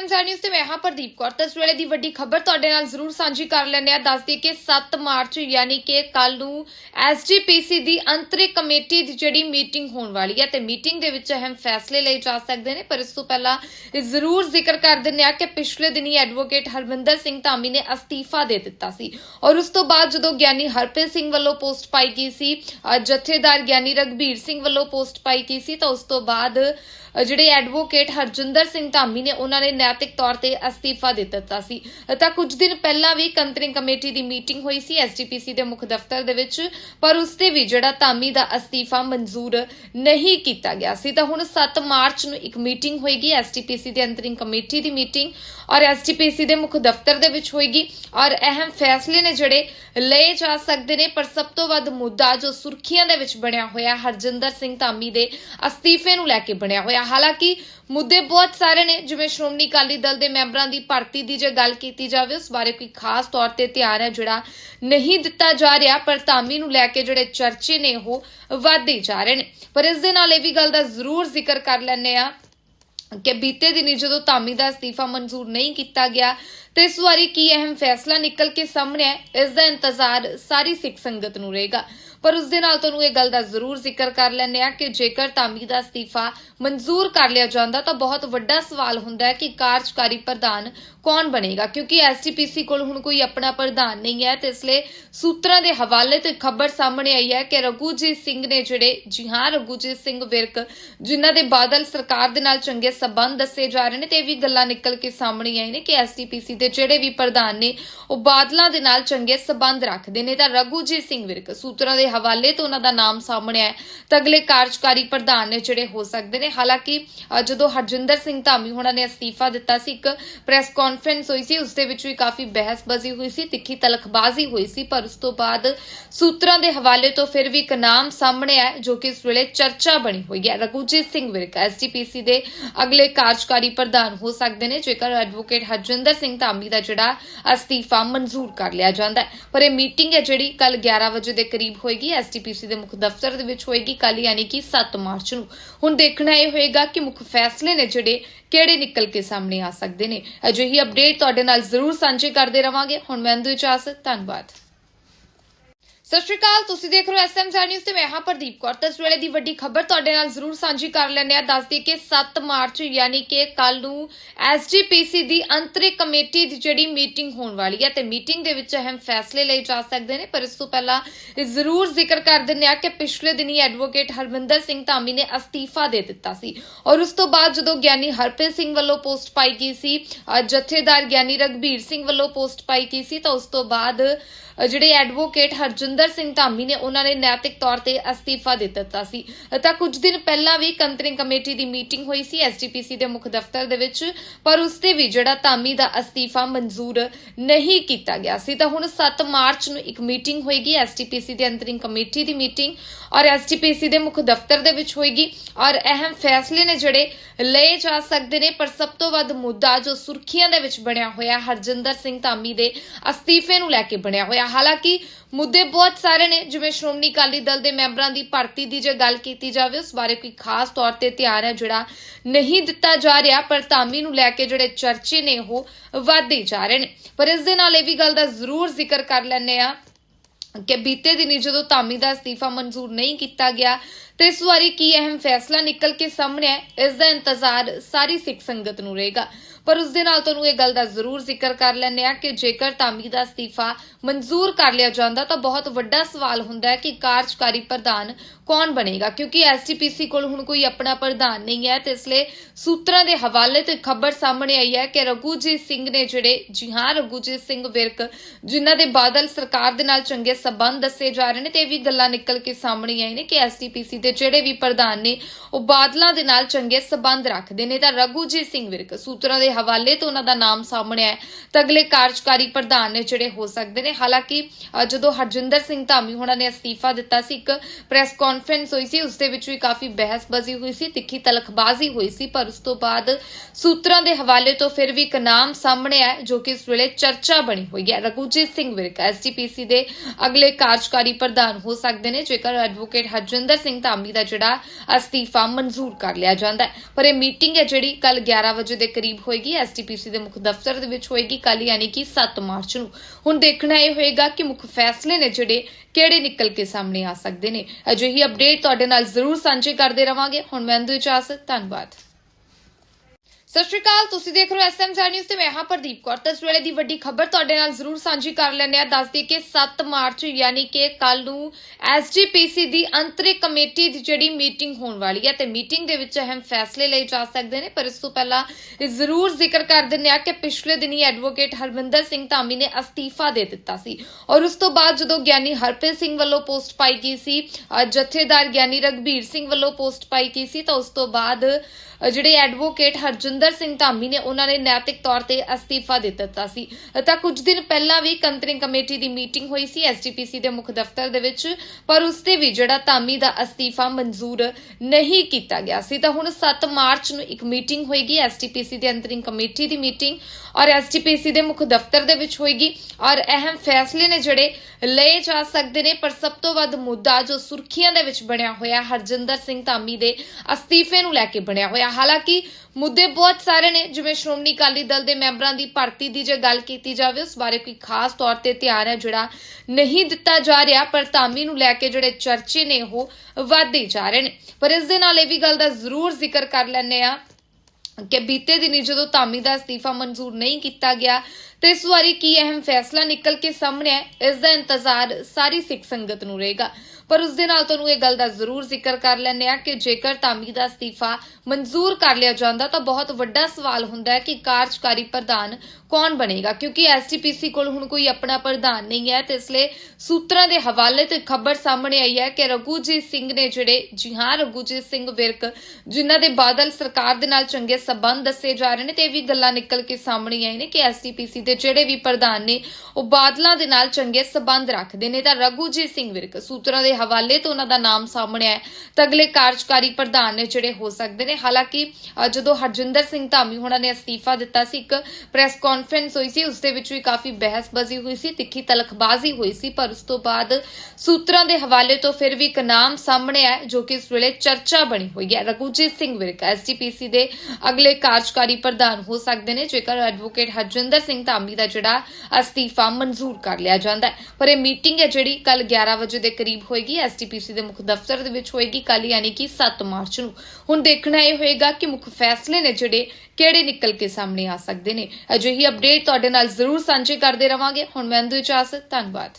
SMC news ਤੇ ਮੈਂ ਹਾਂ ਪ੍ਰਦੀਪ ਕੌਰ। ਤਾਂ ਇਸ ਵੇਲੇ ਦੀ ਵੱਡੀ ਖਬਰ ਤੁਹਾਡੇ ਨਾਲ ਜ਼ਰੂਰ ਸਾਂਝੀ ਕਰ ਲੈਂਦੇ ਆ ਦੱਸ ਕਿ 7 ਮਾਰਚ, ਯਾਨੀ ਕਿ ਕੱਲ ਨੂੰ ਐਸਜੀਪੀਸੀ ਦੀ ਅੰਤਰਿਕ ਕਮੇਟੀ ਦੀ ਜਿਹੜੀ ਮੀਟਿੰਗ ਹੋਣ ਵਾਲੀ ਹੈ, ਤੇ ਮੀਟਿੰਗ ਦੇ ਵਿੱਚ ਅਹਿਮ ਫੈਸਲੇ ਲਏ ਜਾ ਸਕਦੇ ਨੇ। ਪਰ ਇਸ ਤੋਂ ਪਹਿਲਾਂ ਜ਼ਰੂਰ ਜ਼ਿਕਰ ਕਰ ਦਿੰਦੇ ਆ ਕਿ ਪਿਛਲੇ ਦਿਨੀ ਐਡਵੋਕੇਟ ਹਰਮਿੰਦਰ ਸਿੰਘ ਧਾਮੀ ਨੇ ਅਸਤੀਫਾ ਦੇ ਦਿੱਤਾ ਸੀ। ਔਰ ਉਸ ਤੋਂ ਬਾਅਦ ਜਦੋਂ ਗਿਆਨੀ ਹਰਪ੍ਰੀਤ ਸਿੰਘ ਵੱਲੋਂ ਪੋਸਟ ਪਾਈ ਗਈ ਸੀ ਜਥੇਦਾਰ ਗਿਆਨੀ ਰਗਬੀਰ ਸਿੰਘ ਵੱਲੋਂ ਪੋਸਟ ਪਾਈ ਗਈ ਸੀ, ਤਾਂ ਉਸ ਤੋਂ ਬਾਅਦ ਜਿਹੜੇ ਐਡਵੋਕੇਟ ਹਰਜਿੰਦਰ ਸਿੰਘ ਧਾਮੀ ਨੇ, ਉਹਨਾਂ ਨੇ ਨੈਤਿਕ ਤੌਰ ਤੇ ਅਸਤੀਫਾ ਦੇ ਦਿੱਤਾ ਸੀ। ਤਾਂ ਕੁਝ ਦਿਨ ਪਹਿਲਾਂ ਵੀ ਕੰਤਰਿੰਗ ਕਮੇਟੀ ਦੀ ਮੀਟਿੰਗ ਹੋਈ ਸੀ ਐਸਜੀਪੀਸੀ ਦੇ ਮੁੱਖ ਦਫ਼ਤਰ ਦੇ ਵਿੱਚ, ਪਰ ਉਸ ਤੇ ਵੀ ਜਿਹੜਾ ਧਾਮੀ ਦਾ ਅਸਤੀਫਾ ਮਨਜ਼ੂਰ ਨਹੀਂ ਕੀਤਾ ਗਿਆ ਸੀ। ਤਾਂ ਹੁਣ 7 ਮਾਰਚ ਨੂੰ ਇੱਕ ਮੀਟਿੰਗ ਹੋਏਗੀ ਐਸਜੀਪੀਸੀ ਦੇ ਅੰਤਰਿੰਗ ਕਮੇਟੀ ਦੀ ਮੀਟਿੰਗ ਔਰ ਐਸਜੀਪੀਸੀ ਦੇ ਮੁੱਖ ਦਫ਼ਤਰ ਦੇ ਵਿੱਚ ਹੋਏਗੀ। ਔਰ ਅਹਿਮ ਫੈਸਲੇ ਨੇ ਜਿਹੜੇ ਲਏ ਜਾ ਸਕਦੇ ਨੇ, ਪਰ ਸਭ ਤੋਂ ਵੱਧ ਮੁੱਦਾ ਜੋ ਸੁਰਖੀਆਂ ਦੇ ਵਿੱਚ ਬਣਿਆ ਹੋਇਆ ਹਰਜਿੰਦਰ ਸਿੰਘ ਧਾਮੀ ਦੇ ਅਸਤੀਫੇ ਨੂੰ ਲੈ ਕੇ ਬਣਿਆ ਹੋਇਆ ਹਾਲਾਂਕਿ ਮੁੱਦੇ ਬਹੁਤ ਸਾਰੇ ਨੇ, ਜਿਵੇਂ ਸ਼੍ਰੋਮਣੀ ਅਕਾਲੀ ਦਲ ਦੇ ਮੈਂਬਰਾਂ ਦੀ ਭਰਤੀ ਦੀ ਜੇ ਗੱਲ ਕੀਤੀ ਜਾਵੇ, ਉਸ ਬਾਰੇ ਕੋਈ ਖਾਸ ਤੌਰ ਤੇ ਧਿਆਨ ਹੈ ਜਿਹੜਾ ਨਹੀਂ ਦਿੱਤਾ ਜਾ ਰਿਹਾ, ਪਰ ਧਾਮੀ ਨੂੰ ਲੈ ਕੇ ਜਿਹੜੇ ਚਰਚੇ ਨੇ, ਉਹ ਵਧਦੇ ਜਾ ਰਹੇ ਨੇ। ਪਰ ਇਸ ਦੇ ਨਾਲ ਇਹ ਵੀ ਗੱਲ ਦਾ ਜ਼ਰੂਰ ਜ਼ਿਕਰ ਕਰ ਲੈਂਦੇ ਆ ਕਿ ਬੀਤੇ ਦਿਨੀ ਜਦੋਂ ਧਾਮੀ ਦਾ ਅਸਤੀਫਾ ਮਨਜ਼ੂਰ ਨਹੀਂ ਕੀਤਾ ਗਿਆ, ਤੇ ਇਸ ਵਾਰੀ ਕੀ ਅਹਿਮ ਫੈਸਲਾ ਨਿਕਲ ਕੇ ਸਾਹਮਣੇ ਹੈ ਇਸ ਦਾ ਇੰਤਜ਼ਾਰ ਸਾਰੀ ਸਿੱਖ ਸੰਗਤ ਨੂੰ ਰਹੇਗਾ। ਪਰ ਉਸ ਦੇ ਨਾਲ ਤੁਹਾਨੂੰ ਇਹ ਗੱਲ ਦਾ ਜ਼ਰੂਰ ਜ਼ਿਕਰ ਕਰ ਲੈਂਦੇ ਆ ਕਿ ਜੇਕਰ ਧਾਮੀ ਦਾ ਅਸਤੀਫਾ ਮਨਜ਼ੂਰ ਕਰ ਲਿਆ ਜਾਂਦਾ ਤਾਂ ਬਹੁਤ ਵੱਡਾ ਸਵਾਲ ਹੁੰਦਾ ਹੈ ਕਿ ਕਾਰਜਕਾਰੀ ਪ੍ਰਧਾਨ ਕੌਣ ਬਣੇਗਾ? ਕਿਉਂਕਿ ਐਸਟੀਪੀਸੀ ਕੋਲ ਹੁਣ ਕੋਈ ਆਪਣਾ ਪ੍ਰਧਾਨ ਨਹੀਂ ਹੈ, ਤੇ ਇਸ ਲਈ ਸੂਤਰਾਂ ਦੇ ਹਵਾਲੇ ਤੇ ਖਬਰ ਸਾਹਮਣੇ ਆਈ ਹੈ ਕਿ ਰਘੂਜੀਤ ਸਿੰਘ ਨੇ ਜਿਹੜੇ, ਜੀ ਹਾਂ, ਰਘੂਜੀਤ ਸਿੰਘ ਵਿਰਕ, ਜਿਨ੍ਹਾਂ ਦੇ ਬਾਦਲ ਸਰਕਾਰ ਦੇ ਨਾਲ ਚੰਗੇ ਸਬੰਧ ਦੱਸੇ ਜਾ ਰਹੇ ਨੇ, ਤੇ ਇਹ ਵੀ ਗੱਲਾਂ ਨਿਕਲ ਕੇ ਸਾਹਮਣੇ ਆਈ ਨੇ ਕਿ ਐਸਟੀਪੀਸੀ ਦੇ ਜਿਹੜੇ ਵੀ ਪ੍ਰਧਾਨ ਨੇ, ਉਹ ਬਾਦਲਾਂ ਦੇ ਨਾਲ ਚੰਗੇ ਸਬੰਧ ਰੱਖਦੇ ਨੇ। ਤਾਂ ਰਘੂਜੀਤ ਸਿੰਘ ਵਿਰਕ, ਸੂਤਰਾਂ ਦੇ ਹਵਾਲੇ ਤੋਂ ਉਹਨਾਂ ਦਾ ਨਾਮ ਸਾਹਮਣੇ ਆਇਆ। ਤਾਂ ਅਗਲੇ ਕਾਰਜਕਾਰੀ ਪ੍ਰਧਾਨ ਨੇ ਜਿਹੜੇ ਹੋ ਸਕਦੇ ਨੇ, ਹਾਲਾਂਕਿ ਜਦੋਂ ਹਰਜਿੰਦਰ ਸਿੰਘ ਧਾਮੀ ਹੋਣਾ ਨੇ ਅਸਤੀਫਾ ਦਿੱਤਾ ਸੀ, ਇੱਕ ਪ੍ਰੈਸ ਕਾਨਫਰੰਸ ਹੋਈ ਸੀ, ਉਸ ਦੇ ਵਿੱਚ ਵੀ ਕਾਫੀ ਬਹਿਸਬਾਜ਼ੀ ਹੋਈ ਸੀ, ਤਿੱਖੀ ਤਲਖਬਾਜ਼ੀ ਹੋਈ ਸੀ, ਪਰ ਉਸ ਤੋਂ ਬਾਅਦ ਸੂਤਰਾਂ ਦੇ ਹਵਾਲੇ ਤੋਂ ਫਿਰ ਵੀ ਇੱਕ ਨਾਮ ਸਾਹਮਣੇ ਆਇਆ, ਜੋ ਕਿ ਇਸ ਵੇਲੇ ਚਰਚਾ ਬਣੀ ਹੋਈ ਹੈ। ਰਘੂਜੀਤ ਸਿੰਘ ਵਿਰਕ ਐਸਜੀਪੀਸੀ ਦੇ ਅਗਲੇ ਕਾਰਜਕਾਰੀ ਪ੍ਰਧਾਨ ਹੋ ਸਕਦੇ ਨੇ, ਜੇਕਰ ਐਡਵੋਕੇਟ ਹਰਜਿੰਦਰ ਸਿੰਘ ਧਾਮੀ ਦਾ ਜਿਹੜਾ ਅਸਤੀਫਾ ਮਨਜ਼ੂਰ ਕਰ ਲਿਆ ਜਾਂਦਾ ਹੈ। ਪਰ ਇਹ ਮੀਟਿੰਗ ਹੈ ਜਿਹੜੀ ਕੱਲ 11 ਵਜੇ ਦੇ ਕਰੀਬ ਹੋਏਗੀ ਐਸਜੀਪੀਸੀ ਦੇ ਮੁੱਖ ਦਫ਼ਤਰ ਦੇ ਵਿੱਚ ਹੋਏਗੀ ਕੱਲ ਯਾਨੀ ਕਿ 7 ਮਾਰਚ ਨੂੰ। ਹੁਣ ਦੇਖਣਾ ਇਹ ਹੋਏਗਾ ਕਿ ਮੁੱਖ ਫੈਸਲੇ ਨੇ ਜਿਹੜੇ ਕਿਹੜੇ ਨਿਕਲ ਕੇ ਸਾਹਮਣੇ ਆ ਸਕਦੇ ਨੇ? ਅਜਿਹੀ ਅਪਡੇਟ ਤੁਹਾਡੇ ਨਾਲ ਜ਼ਰੂਰ ਸਾਂਝੇ ਕਰਦੇ ਰਵਾਂਗੇ। ਹੁਣ ਮੈਂ ਇੰਦੂ ਇਜਾਜ਼ਤ, ਧੰਨਵਾਦ। ਸਤਿ ਸ਼੍ਰੀ ਅਕਾਲ, ਤੁਸੀਂ ਦੇਖ ਰਹੇ ਹੋ ਐਸਐਮਸੀ ਨਿਊਜ਼ ਤੇ ਮੈਂ ਹਾਂ ਪ੍ਰਦੀਪ ਕੌਰ। ਤਾਂ ਇਸ ਵੇਲੇ ਦੀ ਵੱਡੀ ਖਬਰ ਤੁਹਾਡੇ ਨਾਲ ਜ਼ਰੂਰ ਸਾਂਝੀ ਕਰ ਲੈਂਦੇ ਆ ਦੱਸ ਕਿ 7 ਮਾਰਚ, ਯਾਨੀ ਕਿ ਕੱਲ ਨੂੰ ਐਸਜੀਪੀਸੀ ਦੀ ਅੰਤਰਿਕ ਕਮੇਟੀ ਦੀ ਜਿਹੜੀ ਮੀਟਿੰਗ ਹੋਣ ਵਾਲੀ ਹੈ ਤੇ ਮੀਟਿੰਗ ਦੇ ਵਿੱਚ ਅਹਿਮ ਫੈਸਲੇ ਲਏ ਜਾ ਸਕਦੇ ਨੇ। ਪਰ ਇਸ ਤੋਂ ਪਹਿਲਾਂ ਜ਼ਰੂਰ ਜ਼ਿਕਰ ਕਰ ਦਿੰਦੇ ਆ ਕਿ ਪਿਛਲੇ ਦਿਨੀ ਐਡਵੋਕੇਟ ਹਰਮਿੰਦਰ ਸਿੰਘ ਧਾਮੀ ਨੇ ਅਸਤੀਫਾ ਦੇ ਦਿੱਤਾ ਸੀ। ਔਰ ਉਸ ਤੋਂ ਬਾਅਦ ਜਦੋਂ ਗਿਆਨੀ ਹਰਪ੍ਰੀਤ ਸਿੰਘ ਵੱਲੋਂ ਪੋਸਟ ਪਾਈ ਗਈ ਸੀ ਜਥੇਦਾਰ ਗਿਆਨੀ ਰਗਬੀਰ ਸਿੰਘ ਵੱਲੋਂ ਪੋਸਟ ਪਾਈ ਗਈ ਸੀ, ਤਾਂ ਉਸ ਤੋਂ ਬਾਅਦ ਜਿਹੜੇ ਐਡਵੋਕੇਟ ਹਰਜਿੰਦਰ ਸਿੰਘ ਧਾਮੀ ਨੇ, ਉਹਨਾਂ ਨੇ ਨੈਤਿਕ ਤੌਰ ਤੇ ਅਸਤੀਫਾ ਦੇ ਦਿੱਤਾ ਸੀ। ਤਾਂ ਕੁਝ ਦਿਨ ਪਹਿਲਾਂ ਵੀ ਕੰਤਰਿੰਗ ਕਮੇਟੀ ਦੀ ਮੀਟਿੰਗ ਹੋਈ ਸੀ ਐਸਜੀਪੀਸੀ ਦੇ ਮੁੱਖ ਦਫ਼ਤਰ ਦੇ ਵਿੱਚ, ਪਰ ਉਸ ਤੇ ਵੀ ਜਿਹੜਾ ਧਾਮੀ ਦਾ ਅਸਤੀਫਾ ਮਨਜ਼ੂਰ ਨਹੀਂ ਕੀਤਾ ਗਿਆ ਸੀ। ਤਾਂ ਹੁਣ 7 ਮਾਰਚ ਨੂੰ ਇੱਕ ਮੀਟਿੰਗ ਹੋਏਗੀ ਐਸਜੀਪੀਸੀ ਦੀ ਅੰਤਰਿੰਗ ਕਮੇਟੀ ਦੀ ਮੀਟਿੰਗ ਔਰ ਐਸਜੀਪੀਸੀ ਦੇ ਮੁੱਖ ਦਫ਼ਤਰ ਦੇ ਵਿੱਚ ਹੋਏਗੀ। ਔਰ ਅਹਿਮ ਫੈਸਲੇ ਨੇ ਜਿਹੜੇ ਲਏ ਜਾ ਸਕਦੇ ਨੇ, ਪਰ ਸਭ ਤੋਂ ਵੱਧ ਮੁੱਦਾ ਜੋ ਸੁਰਖੀਆਂ ਦੇ ਵਿੱਚ ਬਣਿਆ ਹੋਇਆ, ਹਰਜਿੰਦਰ ਸਿੰਘ ਧਾਮੀ ਦੇ ਅਸਤੀਫੇ ਨੂੰ ਲੈ ਕੇ ਬਣਿਆ ਹੋਇਆ। ਹਾਲਾਂਕਿ ਮੁੱਦੇ ਬਹੁਤ ਸਾਰੇ ਨੇ, ਜਿਵੇਂ ਸ਼੍ਰੋਮਣੀ ਅਕਾਲੀ ਦਲ ਦੇ ਮੈਂਬਰਾਂ ਦੀ ਭਰਤੀ ਦੀ ਜੇ ਗੱਲ ਕੀਤੀ ਜਾਵੇ, ਉਸ ਬਾਰੇ ਕੋਈ ਖਾਸ ਤੌਰ ਤੇ ਧਿਆਨ ਹੈ ਜਿਹੜਾ ਨਹੀਂ ਦਿੱਤਾ ਜਾ ਰਿਹਾ, ਪਰ ਧਾਮੀ ਨੂੰ ਲੈ ਕੇ ਜਿਹੜੇ ਚਰਚੇ ਨੇ ਉਹ ਵਧਦੇ ਜਾ ਰਹੇ ਨੇ। ਪਰ ਇਸ ਦੇ ਨਾਲ ਇਹ ਵੀ ਗੱਲ ਦਾ ਜ਼ਰੂਰ ਜ਼ਿਕਰ ਕਰ ਲੈਂਦੇ ਆ ਕਿ ਬੀਤੇ ਦਿਨੀ ਜਦੋਂ ਧਾਮੀ ਦਾ ਅਸਤੀਫਾ ਮਨਜ਼ੂਰ ਨਹੀਂ ਕੀਤਾ ਗਿਆ, ਤੇ ਇਸ ਵਾਰੀ ਕੀ ਅਹਿਮ ਫੈਸਲਾ ਨਿਕਲ ਕੇ ਸਾਹਮਣੇ ਹੈ ਇਸ ਦਾ ਇੰਤਜ਼ਾਰ ਸਾਰੀ ਸਿੱਖ ਸੰਗਤ ਨੂੰ ਰਹੇਗਾ। ਪਰ ਉਸ ਦੇ ਨਾਲ ਤੁਹਾਨੂੰ ਇਹ ਗੱਲ ਦਾ ਜ਼ਰੂਰ ਜ਼ਿਕਰ ਕਰ ਲੈਂਦੇ ਆ ਕਿ ਜੇਕਰ ਧਾਮੀ ਦਾ ਅਸਤੀਫਾ ਮਨਜ਼ੂਰ ਕਰ ਲਿਆ ਜਾਂਦਾ ਤਾਂ ਬਹੁਤ ਵੱਡਾ ਸਵਾਲ ਹੁੰਦਾ ਹੈ ਕਿ ਕਾਰਜਕਾਰੀ ਪ੍ਰਧਾਨ ਕੌਣ ਬਣੇਗਾ? ਕਿਉਂਕਿ ਐਸਟੀਪੀਸੀ ਕੋਲ ਹੁਣ ਕੋਈ ਆਪਣਾ ਪ੍ਰਧਾਨ ਨਹੀਂ ਹੈ ਤੇ ਇਸ ਲਈ ਸੂਤਰਾਂ ਦੇ ਹਵਾਲੇ ਤੋਂ ਖਬਰ ਸਾਹਮਣੇ ਆਈ ਹੈ ਕਿ ਰਘੂਜੀਤ ਸਿੰਘ ਨੇ ਜਿਹੜੇ, ਜੀ ਹਾਂ, ਰਘੂਜੀਤ ਸਿੰਘ ਵਿਰਕ, ਜਿਨ੍ਹਾਂ ਦੇ ਬਾਦਲ ਸਰਕਾਰ ਦੇ ਨਾਲ ਚੰਗੇ ਸਬੰਧ ਦੱਸੇ ਜਾ ਰਹੇ ਨੇ ਤੇ ਇਹ ਵੀ ਗੱਲਾਂ ਨਿਕਲ ਕੇ ਸਾਹਮਣੇ ਆਈ ਨੇ ਕਿ ਐਸਟੀਪੀਸੀ ਦੇ ਜਿਹੜੇ ਵੀ ਪ੍ਰਧਾਨ ਨੇ, ਉਹ ਬਾਦਲਾਂ ਦੇ ਨਾਲ ਚੰਗੇ ਸਬੰਧ ਰੱਖਦੇ ਨੇ। ਤਾਂ ਰਘੂਜੀਤ ਸਿੰਘ ਵਿਰਕ, ਸੂਤਰਾਂ ਦੇ ਹਵਾਲੇ ਤੋਂ ਉਹਨਾਂ ਦਾ ਨਾਮ ਸਾਹਮਣੇ ਆਇਆ ਤਾਂ ਅਗਲੇ ਕਾਰਜਕਾਰੀ ਪ੍ਰਧਾਨ ਨੇ ਜਿਹੜੇ ਹੋ ਸਕਦੇ ਨੇ। ਹਾਲਾਂਕਿ ਜਦੋਂ ਹਰਜਿੰਦਰ ਸਿੰਘ ਧਾਮੀ ਹੋਣਾ ਨੇ ਅਸਤੀਫਾ ਦਿੱਤਾ ਸੀ, ਇੱਕ ਪ੍ਰੈਸ ਕਾਨਫਰੰਸ ਹੋਈ ਸੀ ਉਸ ਦੇ ਵਿੱਚ ਵੀ ਕਾਫੀ ਬਹਿਸਬਾਜ਼ੀ ਹੋਈ ਸੀ, ਤਿੱਖੀ ਤਲਖਬਾਜ਼ੀ ਹੋਈ ਸੀ, ਪਰ ਉਸ ਤੋਂ ਬਾਅਦ ਸੂਤਰਾਂ ਦੇ ਹਵਾਲੇ ਤੋਂ ਫਿਰ ਵੀ ਇੱਕ ਨਾਮ ਸਾਹਮਣੇ ਆਇਆ, ਜੋ ਕਿ ਇਸ ਵੇਲੇ ਚਰਚਾ ਬਣੀ ਹੋਈ ਹੈ। ਰਘੂਜੀਤ ਸਿੰਘ ਵਿਰਕ ਐਸਜੀਪੀਸੀ ਦੇ ਅਗਲੇ ਕਾਰਜਕਾਰੀ ਪ੍ਰਧਾਨ ਹੋ ਸਕਦੇ ਨੇ, ਜੇਕਰ ਐਡਵੋਕੇਟ ਹਰਜਿੰਦਰ ਸਿੰਘ ਧਾਮੀ ਦਾ ਜਿਹੜਾ ਅਸਤੀਫਾ ਮਨਜ਼ੂਰ ਕਰ ਲਿਆ ਜਾਂਦਾ ਹੈ। ਪਰ ਇਹ ਮੀਟਿੰਗ ਹੈ ਜਿਹੜੀ ਕੱਲ 11 ਵਜੇ ਦੇ ਕਰੀਬ ਹੋਏਗੀ ਹੋਏਗੀ ਐਸਟੀਪੀਸੀ ਦੇ ਮੁੱਖ ਦਫ਼ਤਰ ਦੇ ਵਿੱਚ ਹੋਏਗੀ ਕੱਲ ਯਾਨੀ ਕਿ 7 ਮਾਰਚ ਨੂੰ। ਹੁਣ ਦੇਖਣਾ ਇਹ ਹੋਏਗਾ ਕਿ ਮੁੱਖ ਫੈਸਲੇ ਨੇ ਜਿਹੜੇ ਕਿਹੜੇ ਨਿਕਲ ਕੇ ਸਾਹਮਣੇ ਆ ਸਕਦੇ ਨੇ। ਅਜਿਹੀ ਅਪਡੇਟ ਤੁਹਾਡੇ ਨਾਲ ਜ਼ਰੂਰ ਸਾਂਝੇ ਕਰਦੇ ਰਵਾਂਗੇ। ਹੁਣ ਮੈਨੂੰ ਅੰਦੂ ਇਜਾਜ਼ਤ ਧੰਨਵਾਦ। ਸਤਿ ਸ਼੍ਰੀ ਅਕਾਲ, ਤੁਸੀਂ ਦੇਖ ਰਹੇ ਹੋ ਐਸਐਮਜੀ ਨਿਊਜ਼ ਤੇ ਮੈਂ ਹਾਂ ਪ੍ਰਦੀਪ ਕੌਰ। ਤਾਂ ਇਸ ਵੇਲੇ ਦੀ ਵੱਡੀ ਖਬਰ ਤੁਹਾਡੇ ਨਾਲ ਜ਼ਰੂਰ ਸਾਂਝੀ ਕਰ ਲੈਂਦੇ ਆ ਦੱਸਦੀ ਕਿ 7 ਮਾਰਚ, ਯਾਨੀ ਕਿ ਕੱਲ ਨੂੰ ਐਸਜੀਪੀਸੀ ਦੀ ਅੰਤਰਿਕ ਕਮੇਟੀ ਦੀ ਜਿਹੜੀ ਮੀਟਿੰਗ ਹੋਣ ਵਾਲੀ ਹੈ ਤੇ ਮੀਟਿੰਗ ਦੇ ਵਿੱਚ ਅਹਿਮ ਫੈਸਲੇ ਲਏ ਜਾ ਸਕਦੇ ਨੇ, ਪਰ ਇਸ ਤੋਂ ਪਹਿਲਾਂ ਜ਼ਰੂਰ ਜ਼ਿਕਰ ਕਰ ਦਿੰਦੇ ਆ ਕਿ ਪਿਛਲੇ ਦਿਨੀ ਐਡਵੋਕੇਟ ਹਰਵਿੰਦਰ ਸਿੰਘ ਧਾਮੀ ਨੇ ਅਸਤੀਫਾ ਦੇ ਦਿੱਤਾ ਸੀ। ਔਰ ਉਸ ਤੋਂ ਬਾਅਦ ਜਦੋਂ ਗਿਆਨੀ ਹਰਪ੍ਰੀਤ ਸਿੰਘ ਵੱਲੋਂ ਪੋਸਟ ਪਾਈ ਗਈ ਸੀ ਜਥੇਦਾਰ ਗਿਆਨੀ ਰਗਬੀਰ ਸਿੰਘ ਵੱਲੋਂ ਪੋਸਟ ਪਾਈ ਗਈ ਸੀ, ਤਾਂ ਉਸ ਤੋਂ ਬਾਅਦ ਜਿਹੜੇ ਐਡਵੋਕੇਟ ਹਰਜਿੰਦਰ ਸਿੰਘ ਧਾਮੀ ਨੇ ਉਹਨਾਂ ਨੇ ਨੈਤਿਕ ਤੌਰ ਤੇ ਅਸਤੀਫਾ ਦੇ ਦਿੱਤਾ ਸੀ। ਤਾਂ ਕੁਝ ਦਿਨ ਪਹਿਲਾਂ ਵੀ ਕੰਤਰਿੰਗ ਕਮੇਟੀ ਦੀ ਮੀਟਿੰਗ ਹੋਈ ਸੀ ਐਸਜੀਪੀਸੀ ਦੇ ਮੁੱਖ ਦਫ਼ਤਰ ਦੇ ਵਿੱਚ, ਪਰ ਉਸ ਤੇ ਵੀ ਜਿਹੜਾ ਧਾਮੀ ਦਾ ਅਸਤੀਫਾ ਮਨਜ਼ੂਰ ਨਹੀਂ ਕੀਤਾ ਗਿਆ ਸੀ। ਤਾਂ ਹੁਣ 7 ਮਾਰਚ ਨੂੰ ਇੱਕ ਮੀਟਿੰਗ ਹੋਏਗੀ ਐਸਜੀਪੀਸੀ ਦੀ ਅੰਤਰਿੰਗ ਕਮੇਟੀ ਦੀ ਮੀਟਿੰਗ। ਔਰ ਐਸਜੀਪੀਸੀ ਦੇ ਮੁੱਖ ਦਫ਼ਤਰ ਦੇ ਵਿੱਚ ਹੋਏਗੀ। ਔਰ ਅਹਿਮ ਫੈਸਲੇ ਨੇ ਜਿਹੜੇ ਲਏ ਜਾ ਸਕਦੇ ਨੇ, ਪਰ ਸਭ ਤੋਂ ਵੱਧ ਮੁੱਦਾ ਜੋ ਸੁਰਖੀਆਂ ਦੇ ਵਿੱਚ ਬਣਿਆ ਹੋਇਆ, ਹਰਜਿੰਦਰ ਸਿੰਘ ਧਾਮੀ ਦੇ ਅਸਤੀਫੇ ਨੂੰ ਲੈ ਕੇ ਬਣਿਆ ਹੋਇਆ। ਹਾਲਾਂਕਿ ਮੁੱਦੇ ਬਹੁਤ ਸਾਰੇ ਨੇ, ਜਿਵੇਂ ਸ਼੍ਰੋਮਣੀ ਅਕਾਲੀ ਦਲ ਦੇ ਮੈਂਬਰਾਂ ਦੀ ਭਰਤੀ ਦੀ ਜੇ ਗੱਲ ਕੀਤੀ ਜਾਵੇ, ਉਸ ਬਾਰੇ ਕੋਈ ਖਾਸ ਤੌਰ ਤੇ ਧਿਆਨ ਹੈ ਜਿਹੜਾ ਨਹੀਂ ਦਿੱਤਾ ਜਾ ਰਿਹਾ, ਪਰ ਧਾਮੀ ਨੂੰ ਲੈ ਕੇ ਜਿਹੜੇ ਚਰਚੇ ਨੇ ਉਹ ਵਧਦੇ ਜਾ ਰਹੇ ਨੇ। ਪਰ ਇਸ ਦੇ ਨਾਲ ਇਹ ਵੀ ਗੱਲ ਦਾ ਜ਼ਰੂਰ ਜ਼ਿਕਰ ਕਰ ਲੈਂਦੇ ਆ ਕਿ ਬੀਤੇ ਦਿਨੀ ਜਦੋਂ ਧਾਮੀ ਦਾ ਅਸਤੀਫਾ ਮਨਜ਼ੂਰ ਨਹੀਂ ਕੀਤਾ ਗਿਆ, ਤੇ ਇਸ ਵਾਰੀ ਕੀ ਅਹਿਮ ਫੈਸਲਾ ਨਿਕਲ ਕੇ ਸਾਹਮਣੇ ਹੈ ਇਸ ਦਾ ਇੰਤਜ਼ਾਰ ਸਾਰੀ ਸਿੱਖ ਸੰਗਤ ਨੂੰ ਰਹੇਗਾ। ਪਰ ਉਸ ਦੇ ਨਾਲ ਤੁਹਾਨੂੰ ਇਹ ਗੱਲ ਦਾ ਜ਼ਰੂਰ ਜ਼ਿਕਰ ਕਰ ਲੈਂਦੇ ਆ ਕਿ ਜੇਕਰ ਧਾਮੀ ਦਾ ਅਸਤੀਫਾ ਮਨਜ਼ੂਰ ਕਰ ਲਿਆ ਜਾਂਦਾ ਤਾਂ ਬਹੁਤ ਵੱਡਾ ਸਵਾਲ ਹੁੰਦਾ ਹੈ ਕਿ ਕਾਰਜਕਾਰੀ ਪ੍ਰਧਾਨ ਕੌਣ ਬਣੇਗਾ, ਕਿਉਂਕਿ ਐਸਟੀਪੀਸੀ ਕੋਲ ਹੁਣ ਕੋਈ ਆਪਣਾ ਪ੍ਰਧਾਨ ਨਹੀਂ ਹੈ ਤੇ ਇਸ ਲਈ ਸੂਤਰਾਂ ਦੇ ਹਵਾਲੇ ਤੋਂ ਖਬਰ ਸਾਹਮਣੇ ਆਈ ਹੈ ਕਿ ਰਘੂਜੀਤ ਸਿੰਘ ਨੇ ਜਿਹੜੇ, ਜੀ ਹਾਂ, ਰਘੂਜੀਤ ਸਿੰਘ ਵਿਰਕ, ਜਿਨ੍ਹਾਂ ਦੇ ਬਾਦਲ ਸਰਕਾਰ ਦੇ ਨਾਲ ਚੰਗੇ ਸਬੰਧ ਦੱਸੇ ਜਾ ਰਹੇ ਨੇ ਤੇ ਇਹ ਵੀ ਗੱਲਾਂ ਨਿਕਲ ਕੇ ਸਾਹਮਣੇ ਆਈ ਨੇ ਕਿ ਐਸਟੀਪੀਸੀ ਦੇ ਜਿਹੜੇ ਵੀ ਪ੍ਰਧਾਨ ਨੇ ਉਹ ਬਾਦਲਾਂ ਦੇ ਨਾਲ ਚੰਗੇ ਸਬੰਧ ਰੱਖਦੇ ਨੇ ਤਾਂ ਰਘੂਜੀਤ ਸਿੰਘ ਵਿਰਕ ਸੂਤਰਾਂ ਦੇ ਹਵਾਲੇ ਤੋਂ ਉਹਨਾਂ ਦਾ ਨਾਮ ਸਾਹਮਣੇ ਆਇਆ ਤਾਂ ਅਗਲੇ ਕਾਰਜਕਾਰੀ ਪ੍ਰਧਾਨ ਨੇ ਜਿਹੜੇ ਹੋ ਸਕਦੇ ਨੇ, ਹਾਲਾਂਕਿ ਜਦੋਂ ਹਰਜਿੰਦਰ ਸਿੰਘ ਧਾਮੀ ਹੋਣਾ ਨੇ ਅਸਤੀਫਾ ਦਿੱਤਾ ਸੀ, ਇੱਕ ਪ੍ਰੈਸ ਕਾਨਫਰੰਸ ਹੋਈ ਸੀ, ਉਸ ਦੇ ਵਿੱਚ ਵੀ ਕਾਫੀ ਬਹਿਸਬਾਜ਼ੀ ਹੋਈ ਸੀ, ਤਿੱਖੀ ਤਲਖਬਾਜ਼ੀ ਹੋਈ ਸੀ, ਪਰ ਉਸ ਤੋਂ ਬਾਅਦ ਸੂਤਰਾਂ ਦੇ ਹਵਾਲੇ ਤੋਂ ਫਿਰ ਵੀ ਇੱਕ ਨਾਮ ਸਾਹਮਣੇ ਆਇਆ, ਜੋ ਕਿ ਇਸ ਵੇਲੇ ਚਰਚਾ ਬਣੀ ਹੋਈ ਹੈ। ਰਘੂਜੀਤ ਸਿੰਘ ਵਿਰਕ ਐਸਜੀਪੀਸੀ ਦੇ ਅਗਲੇ ਕਾਰਜਕਾਰੀ ਪ੍ਰਧਾਨ ਹੋ ਸਕਦੇ ਨੇ, ਜੇਕਰ ਐਡਵੋਕੇਟ ਹਰਜਿੰਦਰ ਸਿੰਘ ਧਾਮੀ ਦਾ ਜਿਹੜਾ ਅਸਤੀਫਾ ਮਨਜ਼ੂਰ ਕਰ ਲਿਆ ਜਾਂਦਾ ਹੈ। ਪਰ ਇਹ ਮੀਟਿੰਗ ਹੈ ਜਿਹੜੀ ਕੱਲ 11 ਵਜੇ ਦੇ ਕਰੀਬ ਹੋਏਗੀ। ਐਸਟੀਪੀਸੀ ਦੇ ਮੁੱਖ ਦਫ਼ਤਰ ਦੇ ਵਿੱਚ ਹੋਏਗੀ ਕੱਲ ਯਾਨੀ ਕਿ 7 ਮਾਰਚ ਨੂੰ। ਹੁਣ ਦੇਖਣਾ ਇਹ ਹੋਏਗਾ ਕਿ ਮੁੱਖ ਫੈਸਲੇ ਨੇ ਜਿਹੜੇ, ਕਿਹੜੇ ਨਿਕਲ ਕੇ ਸਾਹਮਣੇ ਆ ਸਕਦੇ ਨੇ। ਅਜਿਹੀ ਅਪਡੇਟ ਤੁਹਾਡੇ ਨਾਲ ਜ਼ਰੂਰ ਸਾਂਝੇ ਕਰਦੇ ਰਵਾਂਗੇ। ਹੁਣ ਮੈਂ ਅੰਦੂ ਇਜਾਜ਼ਤ, ਧੰਨਵਾਦ।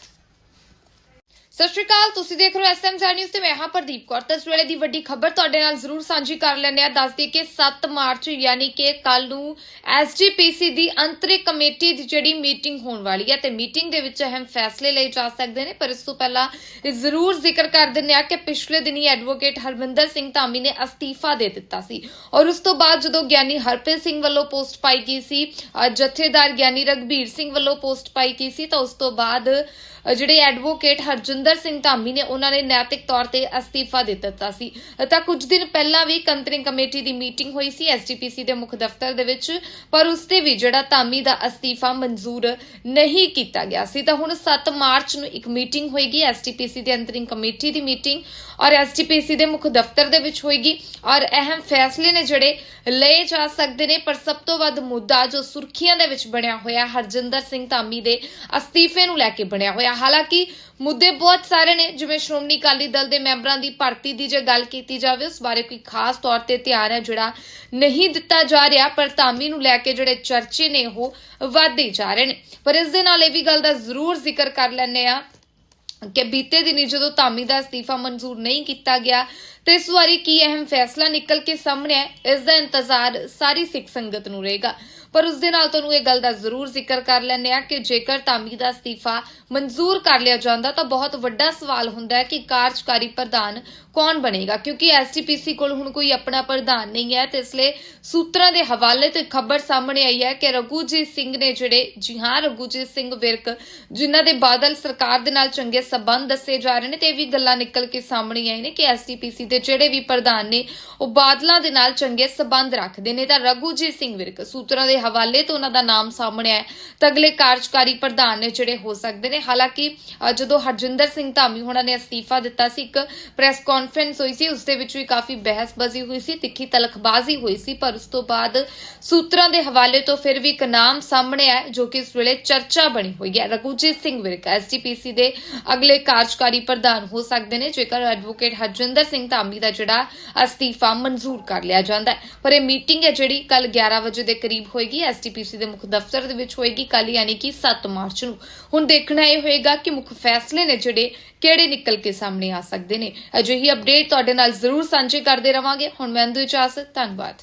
ਸਤਿ ਸ਼੍ਰੀ ਅਕਾਲ, ਤੁਸੀਂ ਦੇਖ ਰਹੇ ਹੋ ਐਸਐਮਜੀ ਨਿਊਜ਼ ਤੇ ਮੈਂ ਹਾਂ ਪ੍ਰਦੀਪ ਕੌਰ। ਤਾਂ ਇਸ ਵੇਲੇ ਦੀ ਵੱਡੀ ਖਬਰ ਤੁਹਾਡੇ ਨਾਲ ਜ਼ਰੂਰ ਸਾਂਝੀ ਕਰ ਲੈਂਦੇ ਆ ਦੱਸਦੀ ਕਿ 7 ਮਾਰਚ, ਯਾਨੀ ਕਿ ਕੱਲ ਨੂੰ ਐਸਜੀਪੀਸੀ ਦੀ ਅੰਤਰਿਕ ਕਮੇਟੀ ਦੀ ਜਿਹੜੀ ਮੀਟਿੰਗ ਹੋਣ ਵਾਲੀ ਹੈ ਤੇ ਮੀਟਿੰਗ ਦੇ ਵਿੱਚ ਅਹਿਮ ਫੈਸਲੇ ਲਏ ਜਾ ਸਕਦੇ ਨੇ, ਪਰ ਇਸ ਤੋਂ ਪਹਿਲਾਂ ਜ਼ਰੂਰ ਜ਼ਿਕਰ ਕਰ ਦਿੰਦੇ ਆ ਕਿ ਪਿਛਲੇ ਦਿਨੀ ਐਡਵੋਕੇਟ ਹਰਵਿੰਦਰ ਸਿੰਘ ਧਾਮੀ ਨੇ ਅਸਤੀਫਾ ਦੇ ਦਿੱਤਾ ਸੀ। ਔਰ ਉਸ ਤੋਂ ਬਾਅਦ ਜਦੋਂ ਗਿਆਨੀ ਹਰਪ੍ਰੀਤ ਸਿੰਘ ਵੱਲੋਂ ਪੋਸਟ ਪਾਈ ਗਈ ਸੀ ਜਥੇਦਾਰ ਗਿਆਨੀ ਰਗਬੀਰ ਸਿੰਘ ਵੱਲੋਂ ਪੋਸਟ ਪਾਈ ਗਈ ਸੀ, ਤਾਂ ਉਸ ਤੋਂ ਬਾਅਦ ਜਿਹੜੇ ਐਡਵੋਕੇਟ ਹਰਜਿੰਦਰ ਸਿੰਘ ਧਾਮੀ ਨੇ, ਉਹਨਾਂ ਨੇ ਨੈਤਿਕ ਤੌਰ ਤੇ ਅਸਤੀਫਾ ਦੇ ਦਿੱਤਾ ਸੀ। ਤਾਂ ਕੁਝ ਦਿਨ ਪਹਿਲਾਂ ਵੀ ਕੰਤਰਿੰਗ ਕਮੇਟੀ ਦੀ ਮੀਟਿੰਗ ਹੋਈ ਸੀ ਐਸਜੀਪੀਸੀ ਦੇ ਮੁੱਖ ਦਫ਼ਤਰ ਦੇ ਵਿੱਚ, ਪਰ ਉਸ ਤੇ ਵੀ ਜਿਹੜਾ ਧਾਮੀ ਦਾ ਅਸਤੀਫਾ ਮਨਜ਼ੂਰ ਨਹੀਂ ਕੀਤਾ ਗਿਆ ਸੀ। ਤਾਂ ਹੁਣ 7 ਮਾਰਚ ਨੂੰ ਇੱਕ ਮੀਟਿੰਗ ਹੋਏਗੀ ਐਸਜੀਪੀਸੀ ਦੀ ਅੰਤਰਿੰਗ ਕਮੇਟੀ ਦੀ ਮੀਟਿੰਗ। ਔਰ ਐਸਜੀਪੀਸੀ ਦੇ ਮੁੱਖ ਦਫ਼ਤਰ ਦੇ ਵਿੱਚ ਹੋਏਗੀ। ਔਰ ਅਹਿਮ ਫੈਸਲੇ ਨੇ ਜਿਹੜੇ ਲਏ ਜਾ ਸਕਦੇ ਨੇ, ਪਰ ਸਭ ਤੋਂ ਵੱਧ ਮੁੱਦਾ ਜੋ ਸੁਰਖੀਆਂ ਦੇ ਵਿੱਚ ਬਣਿਆ ਹੋਇਆ, ਹਰਜਿੰਦਰ ਸਿੰਘ ਧਾਮੀ ਦੇ ਅਸਤੀਫੇ ਨੂੰ ਲੈ ਕੇ ਬਣਿਆ ਹੋਇਆ। ਹਾਲਾਂਕਿ ਮੁੱਦੇ ਬਹੁਤ ਸਾਰੇ ਨੇ, ਜਿਵੇਂ ਸ਼੍ਰੋਮਣੀ ਅਕਾਲੀ ਦਲ ਦੇ ਮੈਂਬਰਾਂ ਦੀ ਭਰਤੀ ਦੀ ਜੇ ਗੱਲ ਕੀਤੀ ਜਾਵੇ, ਉਸ ਬਾਰੇ ਕੋਈ ਖਾਸ ਤੌਰ ਤੇ ਧਿਆਨ ਹੈ ਜਿਹੜਾ ਨਹੀਂ ਦਿੱਤਾ ਜਾ ਰਿਹਾ, ਪਰ ਧਾਮੀ ਨੂੰ ਲੈ ਕੇ ਜਿਹੜੇ ਚਰਚੇ ਨੇ ਉਹ ਵਧਦੇ ਜਾ ਰਹੇ ਨੇ। ਪਰ ਇਸ ਦੇ ਨਾਲ ਇਹ ਵੀ ਗੱਲ ਦਾ ਜ਼ਰੂਰ ਜ਼ਿਕਰ ਕਰ ਲੈਂਦੇ ਆ ਕਿ ਬੀਤੇ ਦਿਨੀ ਜਦੋਂ ਧਾਮੀ ਦਾ ਅਸਤੀਫਾ ਮਨਜ਼ੂਰ ਨਹੀਂ ਕੀਤਾ ਗਿਆ ਤੇ ਇਸ ਵਾਰੀ ਕੀ ਅਹਿਮ ਫੈਸਲਾ ਨਿਕਲ ਕੇ ਸਾਹਮਣੇ ਹੈ ਇਸ ਦਾ ਇੰਤਜ਼ਾਰ ਸਾਰੀ ਸਿੱਖ ਸੰਗਤ ਨੂੰ ਰਹੇਗਾ। ਪਰ ਉਸ ਦੇ ਨਾਲ ਤੁਹਾਨੂੰ ਇਹ ਗੱਲ ਦਾ ਜ਼ਰੂਰ ਜ਼ਿਕਰ ਕਰ ਲੈਂਦੇ ਆ ਕਿ ਜੇਕਰ ਧਾਮੀ ਦਾ ਅਸਤੀਫਾ ਮਨਜ਼ੂਰ ਕਰ ਲਿਆ ਜਾਂਦਾ, ਤਾਂ ਬਹੁਤ ਵੱਡਾ ਸਵਾਲ ਹੁੰਦਾ ਹੈ ਕਿ ਕਾਰਜਕਾਰੀ ਪ੍ਰਧਾਨ ਕੌਣ ਬਣੇਗਾ? ਕਿਉਂਕਿ ਐਸਟੀਪੀਸੀ ਕੋਲ ਹੁਣ ਕੋਈ ਆਪਣਾ ਪ੍ਰਧਾਨ ਨਹੀਂ ਹੈ, ਤੇ ਇਸ ਲਈ ਸੂਤਰਾਂ ਦੇ ਹਵਾਲੇ ਤੋਂ ਖਬਰ ਸਾਹਮਣੇ ਆਈ ਹੈ ਕਿ ਰਘੂਜੀਤ ਸਿੰਘ ਨੇ ਜਿਹੜੇ, ਜੀ ਹਾਂ, ਰਘੂਜੀਤ ਸਿੰਘ ਵਿਰਕ, ਜਿਨ੍ਹਾਂ ਦੇ ਬਾਦਲ ਸਰਕਾਰ ਦੇ ਨਾਲ ਚੰਗੇ ਸਬੰਧ ਦੱਸੇ ਜਾ ਰਹੇ ਨੇ, ਤੇ ਇਹ ਵੀ ਗੱਲਾਂ ਨਿਕਲ ਕੇ ਸਾਹਮਣੇ ਆਈ ਨੇ ਕਿ ਐਸਟੀਪੀਸੀ ਦੇ ਜਿਹੜੇ ਵੀ ਪ੍ਰਧਾਨ ਨੇ, ਉਹ ਬਾਦਲਾਂ ਦੇ ਨਾਲ ਚੰਗੇ ਸਬੰਧ ਰੱਖਦੇ ਨੇ। ਤਾਂ ਰਘੂਜੀਤ ਸਿੰਘ ਵਿਰਕ, ਸੂਤਰਾਂ ਦੇ ਹਵਾਲੇ ਤੋਂ ਉਹਨਾਂ ਦਾ ਨਾਮ ਸਾਹਮਣੇ ਆਇਆ। ਤਾਂ ਅਗਲੇ ਕਾਰਜਕਾਰੀ ਪ੍ਰਧਾਨ ਨੇ ਜਿਹੜੇ ਹੋ ਸਕਦੇ ਨੇ, ਹਾਲਾਂਕਿ ਜਦੋਂ ਹਰਜਿੰਦਰ ਸਿੰਘ ਧਾਮੀ ਹੋਣਾ ਨੇ ਅਸਤੀਫਾ ਦਿੱਤਾ ਸੀ, ਇੱਕ ਪ੍ਰੈਸ ਕਾਨਫਰੰਸ ਹੋਈ ਸੀ, ਉਸ ਦੇ ਵਿੱਚ ਵੀ ਕਾਫੀ ਬਹਿਸਬਾਜ਼ੀ ਹੋਈ ਸੀ, ਤਿੱਖੀ ਤਲਖਬਾਜ਼ੀ ਹੋਈ ਸੀ, ਪਰ ਉਸ ਤੋਂ ਬਾਅਦ ਸੂਤਰਾਂ ਦੇ ਹਵਾਲੇ ਤੋਂ ਫਿਰ ਵੀ ਇੱਕ ਨਾਮ ਸਾਹਮਣੇ ਆਇਆ, ਜੋ ਕਿ ਇਸ ਵੇਲੇ ਚਰਚਾ ਬਣੀ ਹੋਈ ਹੈ। ਰਘੂਜੀਤ ਸਿੰਘ ਵਿਰਕ ਐਸਜੀਪੀਸੀ ਦੇ ਅਗਲੇ ਕਾਰਜਕਾਰੀ ਪ੍ਰਧਾਨ ਹੋ ਸਕਦੇ ਨੇ। ਜੇਕਰ ਐਡਵੋਕੇਟ ਹਰਜਿੰਦਰ ਸਿੰਘ ਧਾਮੀ ਦਾ ਜਿਹੜਾ ਅਸਤੀਫਾ ਮਨਜ਼ੂਰ ਕਰ ਲਿਆ ਜਾਂਦਾ ਹੈ। ਪਰ ਇਹ ਮੀਟਿੰਗ ਹੈ ਜਿਹੜੀ ਕੱਲ 11 ਵਜੇ ਦੇ ਕਰੀਬ ਹੋਏਗੀ। ਐਸਜੀਪੀਸੀ ਦੇ ਮੁੱਖ ਦਫ਼ਤਰ ਦੇ ਵਿੱਚ ਹੋਏਗੀ ਕੱਲ ਯਾਨੀ ਕਿ 7 ਮਾਰਚ ਨੂੰ। ਹੁਣ ਦੇਖਣਾ ਇਹ ਹੋਏਗਾ ਕਿ ਮੁੱਖ ਫੈਸਲੇ ਨੇ ਜਿਹੜੇ ਕਿਹੜੇ ਨਿਕਲ ਕੇ ਸਾਹਮਣੇ ਆ ਸਕਦੇ ਨੇ। ਅਜਿਹੀ ਅਪਡੇਟ ਤੁਹਾਡੇ ਨਾਲ ਜ਼ਰੂਰ ਸਾਂਝੇ ਕਰਦੇ ਰਵਾਂਗੇ। ਹੁਣ ਮੈਂ ਅੰਦੂ ਇਜਾਜ਼ਤ, ਧੰਨਵਾਦ।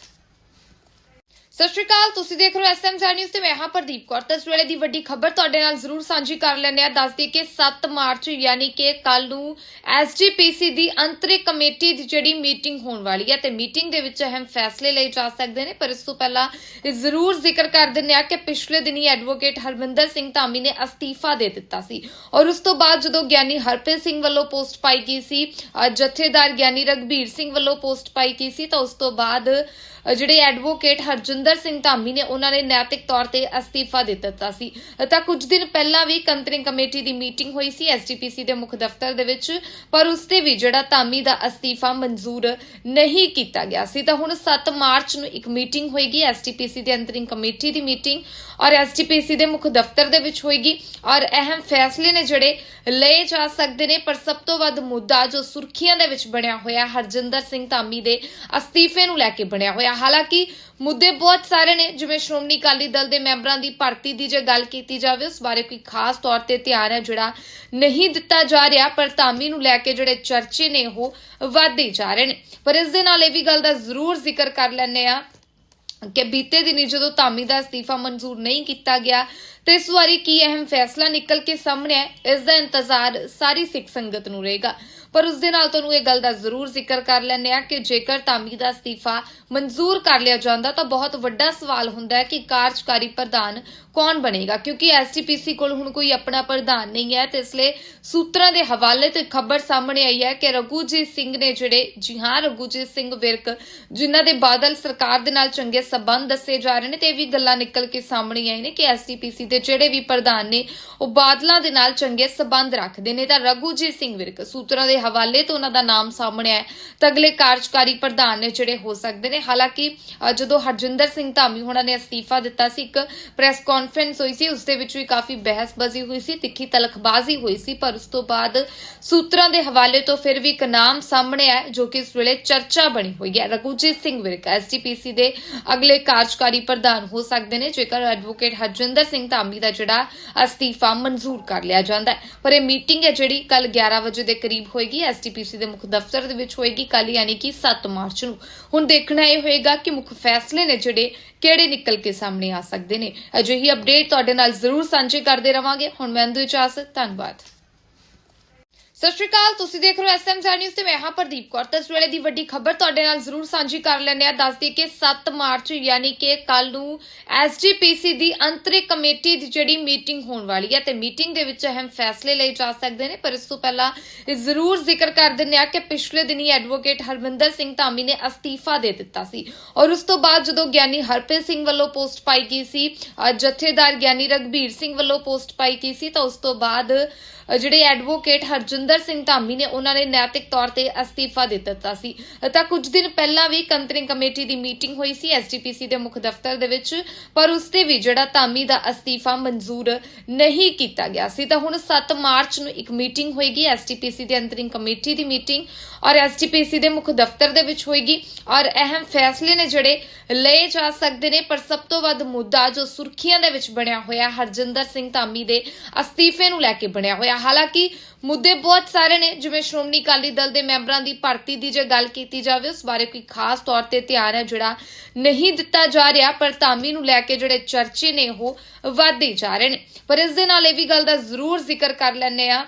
ਸਤਿ ਸ਼੍ਰੀ ਅਕਾਲ, ਤੁਸੀਂ ਦੇਖ ਰਹੇ ਹੋ ਐਸਐਮਜੀ ਨਿਊਜ਼ ਤੇ ਮੈਂ ਹਾਂ ਪ੍ਰਦੀਪ ਕੌਰ। ਤਾਂ ਇਸ ਵੇਲੇ ਦੀ ਵੱਡੀ ਖਬਰ ਤੁਹਾਡੇ ਨਾਲ ਜ਼ਰੂਰ ਸਾਂਝੀ ਕਰ ਲੈਂਦੇ ਆ ਦੱਸਦੀ ਕਿ 7 ਮਾਰਚ, ਯਾਨੀ ਕਿ ਕੱਲ ਨੂੰ ਐਸਜੀਪੀਸੀ ਦੀ ਅੰਤਰਿਕ ਕਮੇਟੀ ਦੀ ਜਿਹੜੀ ਮੀਟਿੰਗ ਹੋਣ ਵਾਲੀ ਹੈ ਤੇ ਮੀਟਿੰਗ ਦੇ ਵਿੱਚ ਅਹਿਮ ਫੈਸਲੇ ਲਏ ਜਾ ਸਕਦੇ ਨੇ। ਪਰ ਇਸ ਤੋਂ ਪਹਿਲਾਂ ਜ਼ਰੂਰ ਜ਼ਿਕਰ ਕਰ ਦਿੰਦੇ ਆ ਕਿ ਪਿਛਲੇ ਦਿਨੀ ਐਡਵੋਕੇਟ ਹਰਮਿੰਦਰ ਸਿੰਘ ਧਾਮੀ ਨੇ ਅਸਤੀਫਾ ਦੇ ਦਿੱਤਾ ਸੀ। ਔਰ ਉਸ ਤੋਂ ਬਾਅਦ ਜਦੋਂ ਗਿਆਨੀ ਹਰਪ੍ਰੀਤ ਸਿੰਘ ਵੱਲੋਂ ਪੋਸਟ ਪਾਈ ਗਈ ਸੀ ਜਥੇਦਾਰ ਗਿਆਨੀ ਰਗਬੀਰ ਸਿੰਘ ਵੱਲੋਂ ਪੋਸਟ ਪਾਈ ਗਈ ਸੀ, ਤਾਂ ਉਸ ਤੋਂ ਬਾਅਦ ਜਿਹੜੇ ਐਡਵੋਕੇਟ ਹਰਜਿੰਦਰ ਸਿੰਘ ਧਾਮੀ ਨੇ ਉਹਨਾਂ ਨੇ ਨੈਤਿਕ ਤੌਰ ਤੇ ਅਸਤੀਫਾ ਦੇ ਦਿੱਤਾ ਸੀ। ਤਾਂ ਕੁਝ ਦਿਨ ਪਹਿਲਾਂ ਵੀ ਕੰਤਰਿੰਗ ਕਮੇਟੀ ਦੀ ਮੀਟਿੰਗ ਹੋਈ ਸੀ ਐਸਜੀਪੀਸੀ ਦੇ ਮੁੱਖ ਦਫ਼ਤਰ ਦੇ ਵਿੱਚ, ਪਰ ਉਸ ਤੇ ਵੀ ਜਿਹੜਾ ਧਾਮੀ ਦਾ ਅਸਤੀਫਾ ਮਨਜ਼ੂਰ ਨਹੀਂ ਕੀਤਾ ਗਿਆ ਸੀ। ਤਾਂ ਹੁਣ 7 ਮਾਰਚ ਨੂੰ ਇੱਕ ਮੀਟਿੰਗ ਹੋਏਗੀ ਐਸਜੀਪੀਸੀ ਦੇ ਅੰਤਰਿੰਗ ਕਮੇਟੀ ਦੀ ਮੀਟਿੰਗ ਔਰ ਐਸਜੀਪੀਸੀ ਦੇ ਮੁੱਖ ਦਫ਼ਤਰ ਦੇ ਵਿੱਚ ਹੋਏਗੀ। ਔਰ ਅਹਿਮ ਫੈਸਲੇ ਨੇ ਜਿਹੜੇ ਲਏ ਜਾ ਸਕਦੇ ਨੇ, ਪਰ ਸਭ ਤੋਂ ਵੱਧ ਮੁੱਦਾ ਜੋ ਸੁਰਖੀਆਂ ਦੇ ਵਿੱਚ ਬਣਿਆ ਹੋਇਆ, ਹਰਜਿੰਦਰ ਸਿੰਘ ਧਾਮੀ ਦੇ ਅਸਤੀਫੇ ਨੂੰ ਲੈ ਕੇ ਬਣਿਆ ਹੋਇਆ। ਹਾਲਾਂਕਿ ਮੁੱਦੇ ਬਹੁਤ ਸਾਰੇ ਨੇ, ਜਿਵੇਂ ਸ਼੍ਰੋਮਣੀ ਅਕਾਲੀ ਦਲ ਦੇ ਮੈਂਬਰਾਂ ਦੀ ਭਰਤੀ ਦੀ ਜੇ ਗੱਲ ਕੀਤੀ ਜਾਵੇ, ਉਸ ਬਾਰੇ ਕੋਈ ਖਾਸ ਤੌਰ ਤੇ ਧਿਆਨ ਹੈ ਜਿਹੜਾ ਨਹੀਂ ਦਿੱਤਾ ਜਾ ਰਿਹਾ, ਪਰ ਧਾਮੀ ਨੂੰ ਲੈ ਕੇ ਜਿਹੜੇ ਚਰਚੇ ਨੇ, ਉਹ ਵਧਦੇ ਜਾ ਰਹੇ ਨੇ। ਪਰ ਇਸ ਦੇ ਨਾਲ ਇਹ ਵੀ ਗੱਲ ਦਾ ਜ਼ਰੂਰ ਜ਼ਿਕਰ ਕਰ ਲੈਂਦੇ ਆ ਕਿ ਬੀਤੇ ਦਿਨੀ ਜਦੋਂ ਧਾਮੀ ਦਾ ਅਸਤੀਫਾ ਮਨਜ਼ੂਰ ਨਹੀਂ ਕੀਤਾ ਗਿਆ, ਤੇ ਇਸ ਵਾਰੀ ਕੀ ਅਹਿਮ ਫੈਸਲਾ ਨਿਕਲ ਕੇ ਸਾਹਮਣੇ ਹੈ ਇਸ ਦਾ ਇੰਤਜ਼ਾਰ ਸਾਰੀ ਸਿੱਖ ਸੰਗਤ ਨੂੰ ਰਹੇਗਾ। ਪਰ ਉਸ ਦੇ ਨਾਲ ਤੁਹਾਨੂੰ ਇਹ ਗੱਲ ਦਾ ਜ਼ਰੂਰ ਜ਼ਿਕਰ ਕਰ ਲੈਂਦੇ ਆ ਕਿ ਜੇਕਰ ਧਾਮੀ ਦਾ ਅਸਤੀਫਾ ਮਨਜ਼ੂਰ ਕਰ ਲਿਆ ਜਾਂਦਾ ਤਾਂ ਬਹੁਤ ਵੱਡਾ ਸਵਾਲ ਹੁੰਦਾ ਹੈ ਕਿ ਕਾਰਜਕਾਰੀ ਪ੍ਰਧਾਨ ਕੌਣ ਬਣੇਗਾ? ਕਿਉਂਕਿ ਐਸਟੀਪੀਸੀ ਕੋਲ ਹੁਣ ਕੋਈ ਆਪਣਾ ਪ੍ਰਧਾਨ ਨਹੀਂ ਹੈ, ਤੇ ਇਸ ਲਈ ਸੂਤਰਾਂ ਦੇ ਹਵਾਲੇ ਤੋਂ ਖਬਰ ਸਾਹਮਣੇ ਆਈ ਹੈ ਕਿ ਰਘੂਜੀਤ ਸਿੰਘ ਨੇ ਜਿਹੜੇ, ਜੀ ਹਾਂ, ਰਘੂਜੀਤ ਸਿੰਘ ਵਿਰਕ, ਜਿਨ੍ਹਾਂ ਦੇ ਬਾਦਲ ਸਰਕਾਰ ਦੇ ਨਾਲ ਚੰਗੇ ਸਬੰਧ ਦੱਸੇ ਜਾ ਰਹੇ ਨੇ, ਤੇ ਇਹ ਵੀ ਗੱਲਾਂ ਨਿਕਲ ਕੇ ਸਾਹਮਣੇ ਆਈ ਨੇ ਕਿ ਐਸਟੀਪੀਸੀ ਦੇ ਜਿਹੜੇ ਵੀ ਪ੍ਰਧਾਨ ਨੇ, ਉਹ ਬਾਦਲਾਂ ਦੇ ਨਾਲ ਚੰਗੇ ਸਬੰਧ ਰੱਖਦੇ ਨੇ। ਤਾਂ ਰਘੂਜੀਤ ਸਿੰਘ ਵਿਰਕ, ਸੂਤਰਾਂ ਦੇ ਹਵਾਲੇ ਤੋਂ ਉਹਨਾਂ ਦਾ ਨਾਮ ਸਾਹਮਣੇ ਆਇਆ ਤਾਂ ਅਗਲੇ ਕਾਰਜਕਾਰੀ ਪ੍ਰਧਾਨ ਨੇ ਜਿਹੜੇ ਹੋ ਸਕਦੇ ਨੇ, ਹਾਲਾਂਕਿ ਜਦੋਂ ਹਰਜਿੰਦਰ ਸਿੰਘ ਧਾਮੀ ਹੋਣਾ ਨੇ ਅਸਤੀਫਾ ਦਿੱਤਾ ਸੀ, ਇੱਕ ਪ੍ਰੈਸ ਕਾਨਫਰੰਸ ਹੋਈ ਸੀ ਉਸ ਦੇ ਵਿੱਚ ਵੀ ਕਾਫੀ ਬਹਿਸਬਾਜ਼ੀ ਹੋਈ ਸੀ, ਤਿੱਖੀ ਤਲਖਬਾਜ਼ੀ ਹੋਈ ਸੀ, ਪਰ ਉਸ ਤੋਂ ਬਾਅਦ ਸੂਤਰਾਂ ਦੇ ਹਵਾਲੇ ਤੋਂ ਫਿਰ ਵੀ ਇੱਕ ਨਾਮ ਸਾਹਮਣੇ ਆਇਆ, ਜੋ ਕਿ ਇਸ ਵੇਲੇ ਚਰਚਾ ਬਣੀ ਹੋਈ ਹੈ। ਰਘੂਜੀਤ ਸਿੰਘ ਵਿਰਕ ਐਸਜੀਪੀਸੀ ਦੇ ਅਗਲੇ ਕਾਰਜਕਾਰੀ ਪ੍ਰਧਾਨ ਹੋ ਸਕਦੇ ਨੇ, ਜੇਕਰ ਐਡਵੋਕੇਟ ਹਰਜਿੰਦਰ ਸਿੰਘ ਧਾਮੀ ਦਾ ਜਿਹੜਾ ਅਸਤੀਫਾ ਮਨਜ਼ੂਰ ਕਰ ਲਿਆ ਜਾਂਦਾ ਹੈ। ਪਰ ਇਹ ਮੀਟਿੰਗ ਹੈ ਜਿਹੜੀ ਕੱਲ 11 ਵਜੇ ਦੇ ਕਰੀਬ ਹੋਏਗੀ ਐਸਜੀਪੀਸੀ ਦੇ ਮੁੱਖ ਦਫ਼ਤਰ ਦੇ ਵਿੱਚ ਹੋਏਗੀ ਕੱਲ ਯਾਨੀ ਕਿ 7 ਮਾਰਚ ਨੂੰ। ਹੁਣ ਦੇਖਣਾ ਇਹ ਹੋਏਗਾ ਕਿ ਮੁੱਖ ਫੈਸਲੇ ਨੇ ਜਿਹੜੇ ਕਿਹੜੇ ਨਿਕਲ ਕੇ ਸਾਹਮਣੇ ਆ ਸਕਦੇ ਨੇ? ਅਜਿਹੀ ਅਪਡੇਟ ਤੁਹਾਡੇ ਨਾਲ ਜ਼ਰੂਰ ਸਾਂਝੇ ਕਰਦੇ ਰਵਾਂਗੇ। ਹੁਣ ਮੈਂ ਅੰਦੂ ਇਜਾਜ਼ਤ ਧੰਨਵਾਦ। ਸਤਿ ਸ਼੍ਰੀ ਅਕਾਲ, ਤੁਸੀਂ ਦੇਖ ਰਹੇ ਹੋ ਐਸਐਮਜੀ ਨਿਊਜ਼ ਤੇ ਮੈਂ ਹਾਂ ਪ੍ਰਦੀਪ ਕੌਰ। ਤਾਂ ਇਸ ਵੇਲੇ ਦੀ ਵੱਡੀ ਖਬਰ ਤੁਹਾਡੇ ਨਾਲ ਜ਼ਰੂਰ ਸਾਂਝੀ ਕਰ ਲੈਂਦੇ ਆ ਦੱਸਦੀ ਕਿ 7 ਮਾਰਚ, ਯਾਨੀ ਕਿ ਕੱਲ ਨੂੰ ਐਸਜੀਪੀਸੀ ਦੀ ਅੰਤਰਿਕ ਕਮੇਟੀ ਦੀ ਜਿਹੜੀ ਮੀਟਿੰਗ ਹੋਣ ਵਾਲੀ ਹੈ ਤੇ ਮੀਟਿੰਗ ਦੇ ਵਿੱਚ ਅਹਿਮ ਫੈਸਲੇ ਲਏ ਜਾ ਸਕਦੇ ਨੇ, ਪਰ ਇਸ ਤੋਂ ਪਹਿਲਾਂ ਜ਼ਰੂਰ ਜ਼ਿਕਰ ਕਰ ਦਿੰਦੇ ਆ ਕਿ ਪਿਛਲੇ ਦਿਨੀ ਐਡਵੋਕੇਟ ਹਰਮਿੰਦਰ ਸਿੰਘ ਧਾਮੀ ਨੇ ਅਸਤੀਫਾ ਦੇ ਦਿੱਤਾ ਸੀ। ਔਰ ਉਸ ਤੋਂ ਬਾਅਦ ਜਦੋਂ ਗਿਆਨੀ ਹਰਪ੍ਰੀਤ ਸਿੰਘ ਵੱਲੋਂ ਪੋਸਟ ਪਾਈ ਗਈ ਸੀ ਜਥੇਦਾਰ ਗਿਆਨੀ ਰਗਬੀਰ ਸਿੰਘ ਵੱਲੋਂ ਪੋਸਟ ਪਾਈ ਗਈ ਸੀ, ਤਾਂ ਉਸ ਤੋਂ ਬਾਅਦ ਜਿਹੜੇ ਐਡਵੋਕੇਟ ਹਰਜਿੰਦਰ ਸਿੰਘ ਧਾਮੀ ਨੇ, ਉਹਨਾਂ ਨੇ ਨੈਤਿਕ ਤੌਰ ਤੇ ਅਸਤੀਫਾ ਦੇ ਦਿੱਤਾ ਸੀ। ਤਾਂ ਕੁਝ ਦਿਨ ਪਹਿਲਾਂ ਵੀ ਕੰਤਰਿੰਗ ਕਮੇਟੀ ਦੀ ਮੀਟਿੰਗ ਹੋਈ ਸੀ ਐਸਜੀਪੀਸੀ ਦੇ ਮੁੱਖ ਦਫ਼ਤਰ ਦੇ ਵਿੱਚ, ਪਰ ਉਸ ਤੇ ਵੀ ਜਿਹੜਾ ਧਾਮੀ ਦਾ ਅਸਤੀਫਾ ਮਨਜ਼ੂਰ ਨਹੀਂ ਕੀਤਾ ਗਿਆ ਸੀ। ਤਾਂ ਹੁਣ 7 ਮਾਰਚ ਨੂੰ ਇੱਕ ਮੀਟਿੰਗ ਹੋਏਗੀ ਐਸਜੀਪੀਸੀ ਦੀ ਅੰਤਰਿੰਗ ਕਮੇਟੀ ਦੀ ਮੀਟਿੰਗ। ਔਰ ਐਸਜੀਪੀਸੀ ਦੇ ਮੁੱਖ ਦਫ਼ਤਰ ਦੇ ਵਿੱਚ ਹੋਏਗੀ। ਔਰ ਅਹਿਮ ਫੈਸਲੇ ਨੇ ਜਿਹੜੇ ਲਏ ਜਾ ਸਕਦੇ ਨੇ, ਪਰ ਸਭ ਤੋਂ ਵੱਧ ਮੁੱਦਾ ਜੋ ਸੁਰਖੀਆਂ ਦੇ ਵਿੱਚ ਬਣਿਆ ਹੋਇਆ, ਹਰਜਿੰਦਰ ਸਿੰਘ ਧਾਮੀ ਦੇ ਅਸਤੀਫੇ ਨੂੰ ਲੈ ਕੇ ਬਣਿਆ ਹੋਇਆ। ਹਾਲਾਂਕਿ ਮੁੱਦੇ ਬਹੁਤ ਸਾਰੇ ਨੇ, ਜਿਵੇਂ ਸ਼੍ਰੋਮਣੀ ਅਕਾਲੀ ਦਲ ਦੇ ਮੈਂਬਰਾਂ ਦੀ ਭਰਤੀ ਦੀ ਜੇ ਗੱਲ ਕੀਤੀ ਜਾਵੇ, ਉਸ ਬਾਰੇ ਕੋਈ ਖਾਸ ਤੌਰ ਤੇ ਧਿਆਨ ਹੈ ਜਿਹੜਾ ਨਹੀਂ ਦਿੱਤਾ ਜਾ ਰਿਹਾ, ਪਰ ਧਾਮੀ ਨੂੰ ਲੈ ਕੇ ਜਿਹੜੇ ਚਰਚੇ ਨੇ ਉਹ ਵਧਦੇ ਜਾ ਰਹੇ ਨੇ। ਪਰ ਇਸ ਦੇ ਨਾਲ ਇਹ ਵੀ ਗੱਲ ਦਾ ਜ਼ਰੂਰ ਜ਼ਿਕਰ ਕਰ ਲੈਂਦੇ ਆ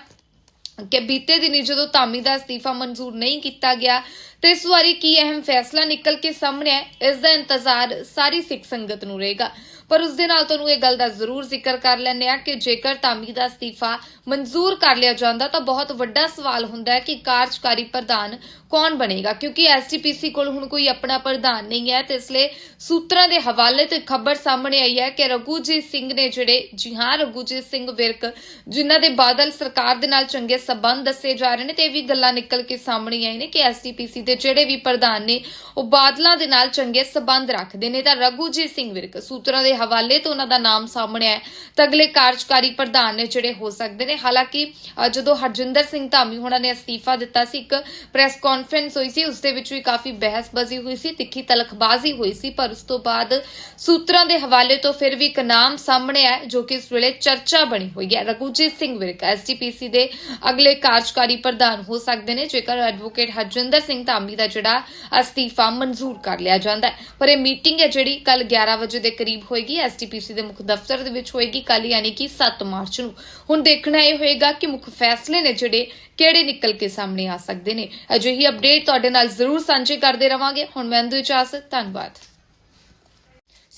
ਕਿ ਬੀਤੇ ਦਿਨੀ ਜਦੋਂ ਧਾਮੀ ਦਾ ਅਸਤੀਫਾ ਮਨਜ਼ੂਰ ਨਹੀਂ ਕੀਤਾ ਗਿਆ, ਤੇ ਇਸ ਵਾਰੀ ਕੀ ਅਹਿਮ ਫੈਸਲਾ ਨਿਕਲ ਕੇ ਸਾਹਮਣੇ ਹੈ ਇਸ ਦਾ ਇੰਤਜ਼ਾਰ ਸਾਰੀ ਸਿੱਖ ਸੰਗਤ ਨੂੰ ਰਹੇਗਾ। ਪਰ ਉਸ ਦੇ ਨਾਲ ਤੁਹਾਨੂੰ ਇਹ ਗੱਲ ਦਾ ਜ਼ਰੂਰ ਜ਼ਿਕਰ ਕਰ ਲੈਂਦੇ ਆ ਕਿ ਜੇਕਰ ਧਾਮੀ ਦਾ ਅਸਤੀਫਾ ਮਨਜ਼ੂਰ ਕਰ ਲਿਆ ਜਾਂਦਾ ਤਾਂ ਬਹੁਤ ਵੱਡਾ ਸਵਾਲ ਹੁੰਦਾ ਹੈ ਕਿ ਕਾਰਜਕਾਰੀ ਪ੍ਰਧਾਨ ਕੌਣ ਬਣੇਗਾ, ਕਿਉਂਕਿ ਐਸਟੀਪੀਸੀ ਕੋਲ ਹੁਣ ਕੋਈ ਆਪਣਾ ਪ੍ਰਧਾਨ ਨਹੀਂ ਹੈ ਤੇ ਇਸ ਲਈ ਸੂਤਰਾਂ ਦੇ ਹਵਾਲੇ ਤੋਂ ਖਬਰ ਸਾਹਮਣੇ ਆਈ ਹੈ ਕਿ ਰਘੂਜੀਤ ਸਿੰਘ ਨੇ ਜਿਹੜੇ, ਜੀ ਹਾਂ, ਰਘੂਜੀਤ ਸਿੰਘ ਵਿਰਕ, ਜਿਨ੍ਹਾਂ ਦੇ ਬਾਦਲ ਸਰਕਾਰ ਦੇ ਨਾਲ ਚੰਗੇ ਸਬੰਧ ਦੱਸੇ ਜਾ ਰਹੇ ਨੇ ਤੇ ਇਹ ਵੀ ਗੱਲਾਂ ਨਿਕਲ ਕੇ ਸਾਹਮਣੇ ਆਈ ਨੇ ਕਿ ਐਸਟੀਪੀਸੀ ਦੇ ਜਿਹੜੇ ਵੀ ਪ੍ਰਧਾਨ ਨੇ ਉਹ ਬਾਦਲਾਂ ਦੇ ਨਾਲ ਚੰਗੇ ਸਬੰਧ ਰੱਖਦੇ ਨੇ ਤਾਂ ਰਘੂਜੀਤ ਸਿੰਘ ਵਿਰਕ ਸੂਤਰਾਂ ਦੇ ਹਵਾਲੇ ਤੋਂ ਉਹਨਾਂ ਦਾ ਨਾਮ ਸਾਹਮਣੇ ਆਇਆ ਤਾਂ ਅਗਲੇ ਕਾਰਜਕਾਰੀ ਪ੍ਰਧਾਨ ਨੇ ਜਿਹੜੇ ਹੋ ਸਕਦੇ ਨੇ, ਹਾਲਾਂਕਿ ਜਦੋਂ ਹਰਜਿੰਦਰ ਸਿੰਘ ਧਾਮੀ ਹੋਣਾ ਨੇ ਅਸਤੀਫਾ ਦਿੱਤਾ ਸੀ, ਇੱਕ ਪ੍ਰੈਸ ਕਾਨਫਰੰਸ ਹੋਈ ਸੀ, ਉਸ ਦੇ ਵਿੱਚ ਵੀ ਕਾਫੀ ਬਹਿਸਬਾਜ਼ੀ ਹੋਈ ਸੀ, ਤਿੱਖੀ ਤਲਖਬਾਜ਼ੀ ਹੋਈ ਸੀ, ਪਰ ਉਸ ਤੋਂ ਬਾਅਦ ਸੂਤਰਾਂ ਦੇ ਹਵਾਲੇ ਤੋਂ ਫਿਰ ਵੀ ਇੱਕ ਨਾਮ ਸਾਹਮਣੇ ਆਇਆ, ਜੋ ਕਿ ਇਸ ਵੇਲੇ ਚਰਚਾ ਬਣੀ ਹੋਈ ਹੈ। ਰਘੂਜੀਤ ਸਿੰਘ ਵਿਰਕ ਐਸਟੀਪੀਸੀ ਦੇ ਅਗਲੇ ਕਾਰਜਕਾਰੀ ਪ੍ਰਧਾਨ ਹੋ ਸਕਦੇ ਨੇ, ਜੇਕਰ ਐਡਵੋਕੇਟ ਹਰਜਿੰਦਰ ਸਿੰਘ ਧਾਮੀ ਦਾ ਜਿਹੜਾ ਅਸਤੀਫਾ ਮਨਜ਼ੂਰ ਕਰ ਲਿਆ ਜਾਂਦਾ ਹੈ। ਪਰ ਇਹ ਮੀਟਿੰਗ ਹੈ ਜਿਹੜੀ ਕੱਲ 11 ਵਜੇ ਦੇ ਕਰੀਬ ਹੋਏਗੀ। ਐਸਟੀਪੀਸੀ ਦੇ ਮੁੱਖ ਦਫ਼ਤਰ ਦੇ ਵਿੱਚ ਹੋਏਗੀ ਕੱਲ ਯਾਨੀ ਕਿ 7 ਮਾਰਚ ਨੂੰ। ਹੁਣ ਦੇਖਣਾ ਇਹ ਹੋਏਗਾ ਕਿ ਮੁੱਖ ਫੈਸਲੇ ਨੇ ਜਿਹੜੇ, ਕਿਹੜੇ ਨਿਕਲ ਕੇ ਸਾਹਮਣੇ ਆ ਸਕਦੇ ਨੇ। ਅਜਿਹੀ ਅਪਡੇਟ ਤੁਹਾਡੇ ਨਾਲ ਜ਼ਰੂਰ ਸਾਂਝੇ ਕਰਦੇ ਰਵਾਂਗੇ। ਹੁਣ ਮੈਂ ਅੰਦੂ ਇਜਾਜ਼ਤ, ਧੰਨਵਾਦ।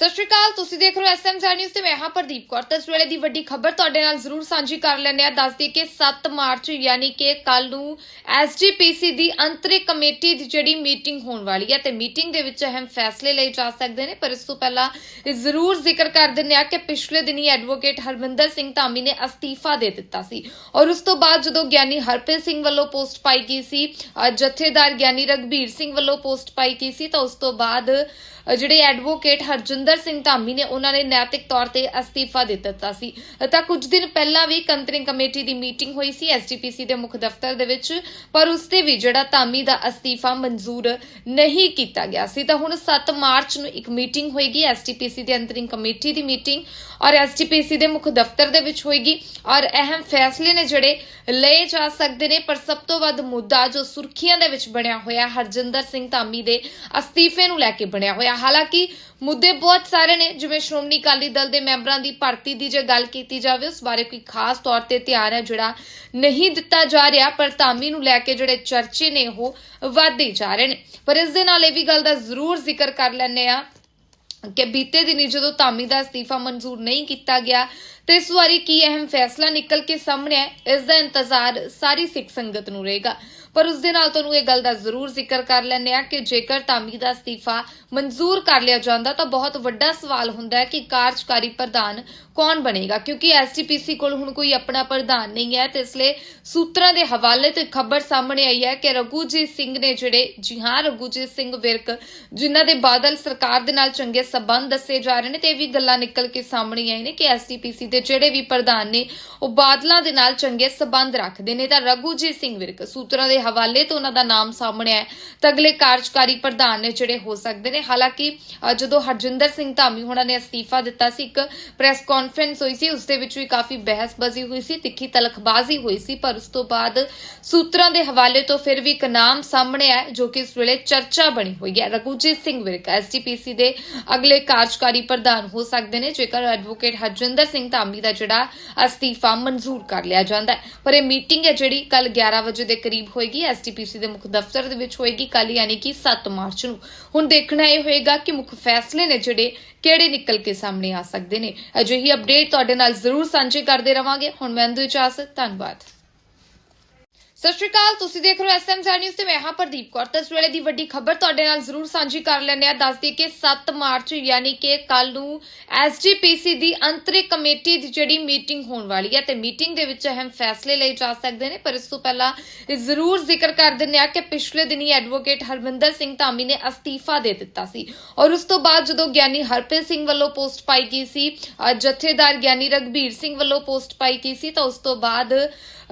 ਸਤਿ ਸ਼੍ਰੀ ਅਕਾਲ, ਤੁਸੀਂ ਦੇਖ ਰਹੇ ਹੋ ਐਸਐਮਜੀ ਨਿਊਜ਼ ਤੇ ਮੈਂ ਹਾਂ ਪ੍ਰਦੀਪ ਕੌਰ। ਤਾਂ ਇਸ ਵੇਲੇ ਦੀ ਵੱਡੀ ਖਬਰ ਤੁਹਾਡੇ ਨਾਲ ਜ਼ਰੂਰ ਸਾਂਝੀ ਕਰ ਲੈਂਦੇ ਆ ਦੱਸਦੀ ਕਿ 7 ਮਾਰਚ, ਯਾਨੀ ਕਿ ਕੱਲ ਨੂੰ ਐਸਜੀਪੀਸੀ ਦੀ ਅੰਤਰਿਕ ਕਮੇਟੀ ਦੀ ਜਿਹੜੀ ਮੀਟਿੰਗ ਹੋਣ ਵਾਲੀ ਹੈ, ਤੇ ਮੀਟਿੰਗ ਦੇ ਵਿੱਚ ਅਹਿਮ ਫੈਸਲੇ ਲਏ ਜਾ ਸਕਦੇ ਨੇ। ਪਰ ਇਸ ਤੋਂ ਪਹਿਲਾਂ ਜ਼ਰੂਰ ਜ਼ਿਕਰ ਕਰ ਦਿੰਦੇ ਆ ਕਿ ਪਿਛਲੇ ਦਿਨੀ ਐਡਵੋਕੇਟ ਹਰਮਿੰਦਰ ਸਿੰਘ ਧਾਮੀ ਨੇ ਅਸਤੀਫਾ ਦੇ ਦਿੱਤਾ ਸੀ। ਔਰ ਉਸ ਤੋਂ ਬਾਅਦ ਜਦੋਂ ਗਿਆਨੀ ਹਰਪ੍ਰੀਤ ਸਿੰਘ ਵੱਲੋਂ ਪੋਸਟ ਪਾਈ ਗਈ ਸੀ ਜਥੇਦਾਰ ਗਿਆਨੀ ਰਗਬੀਰ ਸਿੰਘ ਵੱਲੋਂ ਪੋਸਟ ਪਾਈ ਗਈ ਸੀ, ਤਾਂ ਉਸ ਤੋਂ ਬਾਅਦ ਜਿਹੜੇ ਐਡਵੋਕੇਟ ਹਰਜਿੰਦਰ ਸਿੰਘ ਧਾਮੀ ਨੇ, ਉਹਨਾਂ ਨੇ ਨੈਤਿਕ ਤੌਰ ਤੇ ਅਸਤੀਫਾ ਦੇ ਦਿੱਤਾ ਸੀ। ਤਾਂ ਕੁਝ ਦਿਨ ਪਹਿਲਾਂ ਵੀ ਕੰਤਰਿੰਗ ਕਮੇਟੀ ਦੀ ਮੀਟਿੰਗ ਹੋਈ ਸੀ ਐਸਜੀਪੀਸੀ ਦੇ ਮੁੱਖ ਦਫ਼ਤਰ ਦੇ ਵਿੱਚ, ਪਰ ਉਸ ਤੇ ਵੀ ਜਿਹੜਾ ਧਾਮੀ ਦਾ ਅਸਤੀਫਾ ਮਨਜ਼ੂਰ ਨਹੀਂ ਕੀਤਾ ਗਿਆ ਸੀ। ਤਾਂ ਹੁਣ 7 ਮਾਰਚ ਨੂੰ ਇੱਕ ਮੀਟਿੰਗ ਹੋਏਗੀ ਐਸਜੀਪੀਸੀ ਦੀ ਅੰਤਰਿੰਗ ਕਮੇਟੀ ਦੀ ਮੀਟਿੰਗ। ਔਰ ਐਸਜੀਪੀਸੀ ਦੇ ਮੁੱਖ ਦਫ਼ਤਰ ਦੇ ਵਿੱਚ ਹੋਏਗੀ। ਔਰ ਅਹਿਮ ਫੈਸਲੇ ਨੇ ਜਿਹੜੇ ਲਏ ਜਾ ਸਕਦੇ ਨੇ, ਪਰ ਸਭ ਤੋਂ ਵੱਧ ਮੁੱਦਾ ਜੋ ਸੁਰਖੀਆਂ ਦੇ ਵਿੱਚ ਬਣਿਆ ਹੋਇਆ, ਹਰਜਿੰਦਰ ਸਿੰਘ ਧਾਮੀ ਦੇ ਅਸਤੀਫੇ ਨੂੰ ਲੈ ਕੇ ਬਣਿਆ ਹੋਇਆ। ਹਾਲਾਂਕਿ ਮੁੱਦੇ ਬਹੁਤ ਸਾਰੇ ਨੇ, ਜਿਵੇਂ ਸ਼੍ਰੋਮਣੀ ਅਕਾਲੀ ਦਲ ਦੇ ਮੈਂਬਰਾਂ ਦੀ ਭਰਤੀ ਦੀ ਜੇ ਗੱਲ ਕੀਤੀ ਜਾਵੇ, ਉਸ ਬਾਰੇ ਕੋਈ ਖਾਸ ਤੌਰ ਤੇ ਧਿਆਨ ਹੈ ਜਿਹੜਾ ਨਹੀਂ ਦਿੱਤਾ ਜਾ ਰਿਹਾ, ਪਰ ਧਾਮੀ ਨੂੰ ਲੈ ਕੇ ਜਿਹੜੇ ਚਰਚੇ ਨੇ ਉਹ ਵਧਦੇ ਜਾ ਰਹੇ ਨੇ। ਪਰ ਇਸ ਦੇ ਨਾਲ ਇਹ ਵੀ ਗੱਲ ਦਾ ਜ਼ਰੂਰ ਜ਼ਿਕਰ ਕਰ ਲੈਂਦੇ ਆ ਕਿ ਬੀਤੇ ਦਿਨੀ ਜਦੋਂ ਧਾਮੀ ਦਾ ਅਸਤੀਫਾ ਮਨਜ਼ੂਰ ਨਹੀਂ ਕੀਤਾ ਗਿਆ, ਤੇ ਇਸ ਵਾਰੀ ਕੀ ਅਹਿਮ ਫੈਸਲਾ ਨਿਕਲ ਕੇ ਸਾਹਮਣੇ ਹੈ ਇਸ ਦਾ ਇੰਤਜ਼ਾਰ ਸਾਰੀ ਸਿੱਖ ਸੰਗਤ ਨੂੰ ਰਹੇਗਾ। ਪਰ ਉਸ ਦੇ ਨਾਲ ਤੁਹਾਨੂੰ ਇਹ ਗੱਲ ਦਾ ਜ਼ਰੂਰ ਜ਼ਿਕਰ ਕਰ ਲੈਂਦੇ ਆ ਕਿ ਜੇਕਰ ਧਾਮੀ ਦਾ ਅਸਤੀਫਾ ਮਨਜ਼ੂਰ ਕਰ ਲਿਆ ਜਾਂਦਾ, ਤਾਂ ਬਹੁਤ ਵੱਡਾ ਸਵਾਲ ਹੁੰਦਾ ਹੈ ਕਿ ਕਾਰਜਕਾਰੀ ਪ੍ਰਧਾਨ ਕੌਣ ਬਣੇਗਾ? ਕਿਉਂਕਿ ਐਸਟੀਪੀਸੀ ਕੋਲ ਹੁਣ ਕੋਈ ਆਪਣਾ ਪ੍ਰਧਾਨ ਨਹੀਂ ਹੈ ਤੇ ਇਸ ਲਈ ਸੂਤਰਾਂ ਦੇ ਹਵਾਲੇ ਤੇ ਖਬਰ ਸਾਹਮਣੇ ਆਈ ਹੈ ਕਿ ਰਘੂਜੀਤ ਸਿੰਘ ਨੇ ਜਿਹੜੇ, ਜੀ ਹਾਂ, ਰਘੂਜੀਤ ਸਿੰਘ ਵਿਰਕ, ਜਿਨ੍ਹਾਂ ਦੇ ਬਾਦਲ ਸਰਕਾਰ ਦੇ ਨਾਲ ਚੰਗੇ ਸਬੰਧ ਦੱਸੇ ਜਾ ਰਹੇ ਨੇ ਤੇ ਇਹ ਵੀ ਗੱਲਾਂ ਨਿਕਲ ਕੇ ਸਾਹਮਣੇ ਆਈ ਨੇ ਕਿ ਐਸਟੀਪੀਸੀ ਦੇ ਜਿਹੜੇ ਵੀ ਪ੍ਰਧਾਨ ਨੇ, ਉਹ ਬਾਦਲਾਂ ਦੇ ਨਾਲ ਚੰਗੇ ਸਬੰਧ ਰੱਖਦੇ ਨੇ। ਤਾਂ ਰਘੂਜੀਤ ਸਿੰਘ ਵਿਰਕ, ਸੂਤਰਾਂ ਦੇ ਹਵਾਲੇ ਤੋਂ ਉਹਨਾਂ ਦਾ ਨਾਮ ਸਾਹਮਣੇ ਆਇਆ। ਤਾਂ ਅਗਲੇ ਕਾਰਜਕਾਰੀ ਪ੍ਰਧਾਨ ਨੇ ਜਿਹੜੇ ਹੋ ਸਕਦੇ ਨੇ। ਹਾਲਾਂਕਿ ਜਦੋਂ ਹਰਜਿੰਦਰ ਸਿੰਘ ਧਾਮੀ ਹੋਣਾ ਨੇ ਅਸਤੀਫਾ ਦਿੱਤਾ ਸੀ, ਇੱਕ ਪ੍ਰੈਸ ਕਾਨਫਰੰਸ ਹੋਈ ਸੀ, ਉਸ ਦੇ ਵਿੱਚ ਵੀ ਕਾਫੀ ਬਹਿਸਬਾਜ਼ੀ ਹੋਈ ਸੀ, ਤਿੱਖੀ ਤਲਖਬਾਜ਼ੀ ਹੋਈ ਸੀ, ਪਰ ਉਸ ਤੋਂ ਬਾਅਦ ਸੂਤਰਾਂ ਦੇ ਹਵਾਲੇ ਤੋਂ ਫਿਰ ਵੀ ਇੱਕ ਨਾਮ ਸਾਹਮਣੇ ਆਇਆ, ਜੋ ਕਿ ਇਸ ਵੇਲੇ ਚਰਚਾ ਬਣੀ ਹੋਈ ਹੈ। ਰਘੂਜੀਤ ਸਿੰਘ ਵਿਰਕ ਐਸਜੀਪੀਸੀ ਦੇ ਅਗਲੇ ਕਾਰਜਕਾਰੀ ਪ੍ਰਧਾਨ ਹੋ ਸਕਦੇ ਨੇ, ਜੇਕਰ ਐਡਵੋਕੇਟ ਹਰਜਿੰਦਰ ਸਿੰਘ ਧਾਮੀ ਦਾ ਜਿਹੜਾ ਅਸਤੀਫਾ ਮਨਜ਼ੂਰ ਕਰ ਲਿਆ ਜਾਂਦਾ ਹੈ। ਪਰ ਇਹ ਮੀਟਿੰਗ ਹੈ ਜਿਹੜੀ ਕੱਲ 11 ਵਜੇ ਦੇ ਕਰੀਬ ਹੋਏਗੀ ਐਸਜੀਪੀਸੀ ਦੇ ਮੁੱਖ ਦਫ਼ਤਰ ਦੇ ਵਿੱਚ ਹੋਏਗੀ ਕੱਲ ਯਾਨੀ ਕਿ 7 ਮਾਰਚ ਨੂੰ। ਹੁਣ ਦੇਖਣਾ ਇਹ ਹੋਏਗਾ ਕਿ ਮੁੱਖ ਫੈਸਲੇ ਨੇ ਜਿਹੜੇ ਕਿਹੜੇ ਨਿਕਲ ਕੇ ਸਾਹਮਣੇ ਆ ਸਕਦੇ ਨੇ। ਅਜਿਹੀ ਅਪਡੇਟ ਤੁਹਾਡੇ ਨਾਲ ਜ਼ਰੂਰ ਸਾਂਝੇ ਕਰਦੇ ਰਵਾਂਗੇ। ਹੁਣ ਮੈਂ ਅੰਦੂ ਇਜਾਜ਼ਤ, ਧੰਨਵਾਦ। ਸਤਿ ਸ਼੍ਰੀ ਅਕਾਲ, ਤੁਸੀਂ ਦੇਖ ਰਹੇ ਹੋ ਐਸਐਮਜੀ ਨਿਊਜ਼ ਤੇ ਮੈਂ ਹਾਂ ਪ੍ਰਦੀਪ ਕੌਰ। ਤਾਂ ਇਸ ਵੇਲੇ ਦੀ ਵੱਡੀ ਖਬਰ ਤੁਹਾਡੇ ਨਾਲ ਜ਼ਰੂਰ ਸਾਂਝੀ ਕਰ ਲੈਂਦੇ ਆ ਦੱਸਦੀ ਕਿ 7 ਮਾਰਚ, ਯਾਨੀ ਕਿ ਕੱਲ ਨੂੰ ਐਸਜੀਪੀਸੀ ਦੀ ਅੰਤਰਿਕ ਕਮੇਟੀ ਦੀ ਜਿਹੜੀ ਮੀਟਿੰਗ ਹੋਣ ਵਾਲੀ ਹੈ ਤੇ ਮੀਟਿੰਗ ਦੇ ਵਿੱਚ ਅਹਿਮ ਫੈਸਲੇ ਲਏ ਜਾ ਸਕਦੇ ਨੇ। ਪਰ ਇਸ ਤੋਂ ਪਹਿਲਾਂ ਜ਼ਰੂਰ ਜ਼ਿਕਰ ਕਰ ਦਿੰਦੇ ਆ ਕਿ ਪਿਛਲੇ ਦਿਨੀ ਐਡਵੋਕੇਟ ਹਰਮਿੰਦਰ ਸਿੰਘ ਧਾਮੀ ਨੇ ਅਸਤੀਫਾ ਦੇ ਦਿੱਤਾ ਸੀ। ਔਰ ਉਸ ਤੋਂ ਬਾਅਦ ਜਦੋਂ ਗਿਆਨੀ ਹਰਪ੍ਰੀਤ ਸਿੰਘ ਵੱਲੋਂ ਪੋਸਟ ਪਾਈ ਗਈ ਸੀ ਜਥੇਦਾਰ ਗਿਆਨੀ ਰਗਬੀਰ ਸਿੰਘ ਵੱਲੋਂ ਪੋਸਟ ਪਾਈ ਗਈ ਸੀ, ਤਾਂ ਉਸ ਤੋਂ ਬਾਅਦ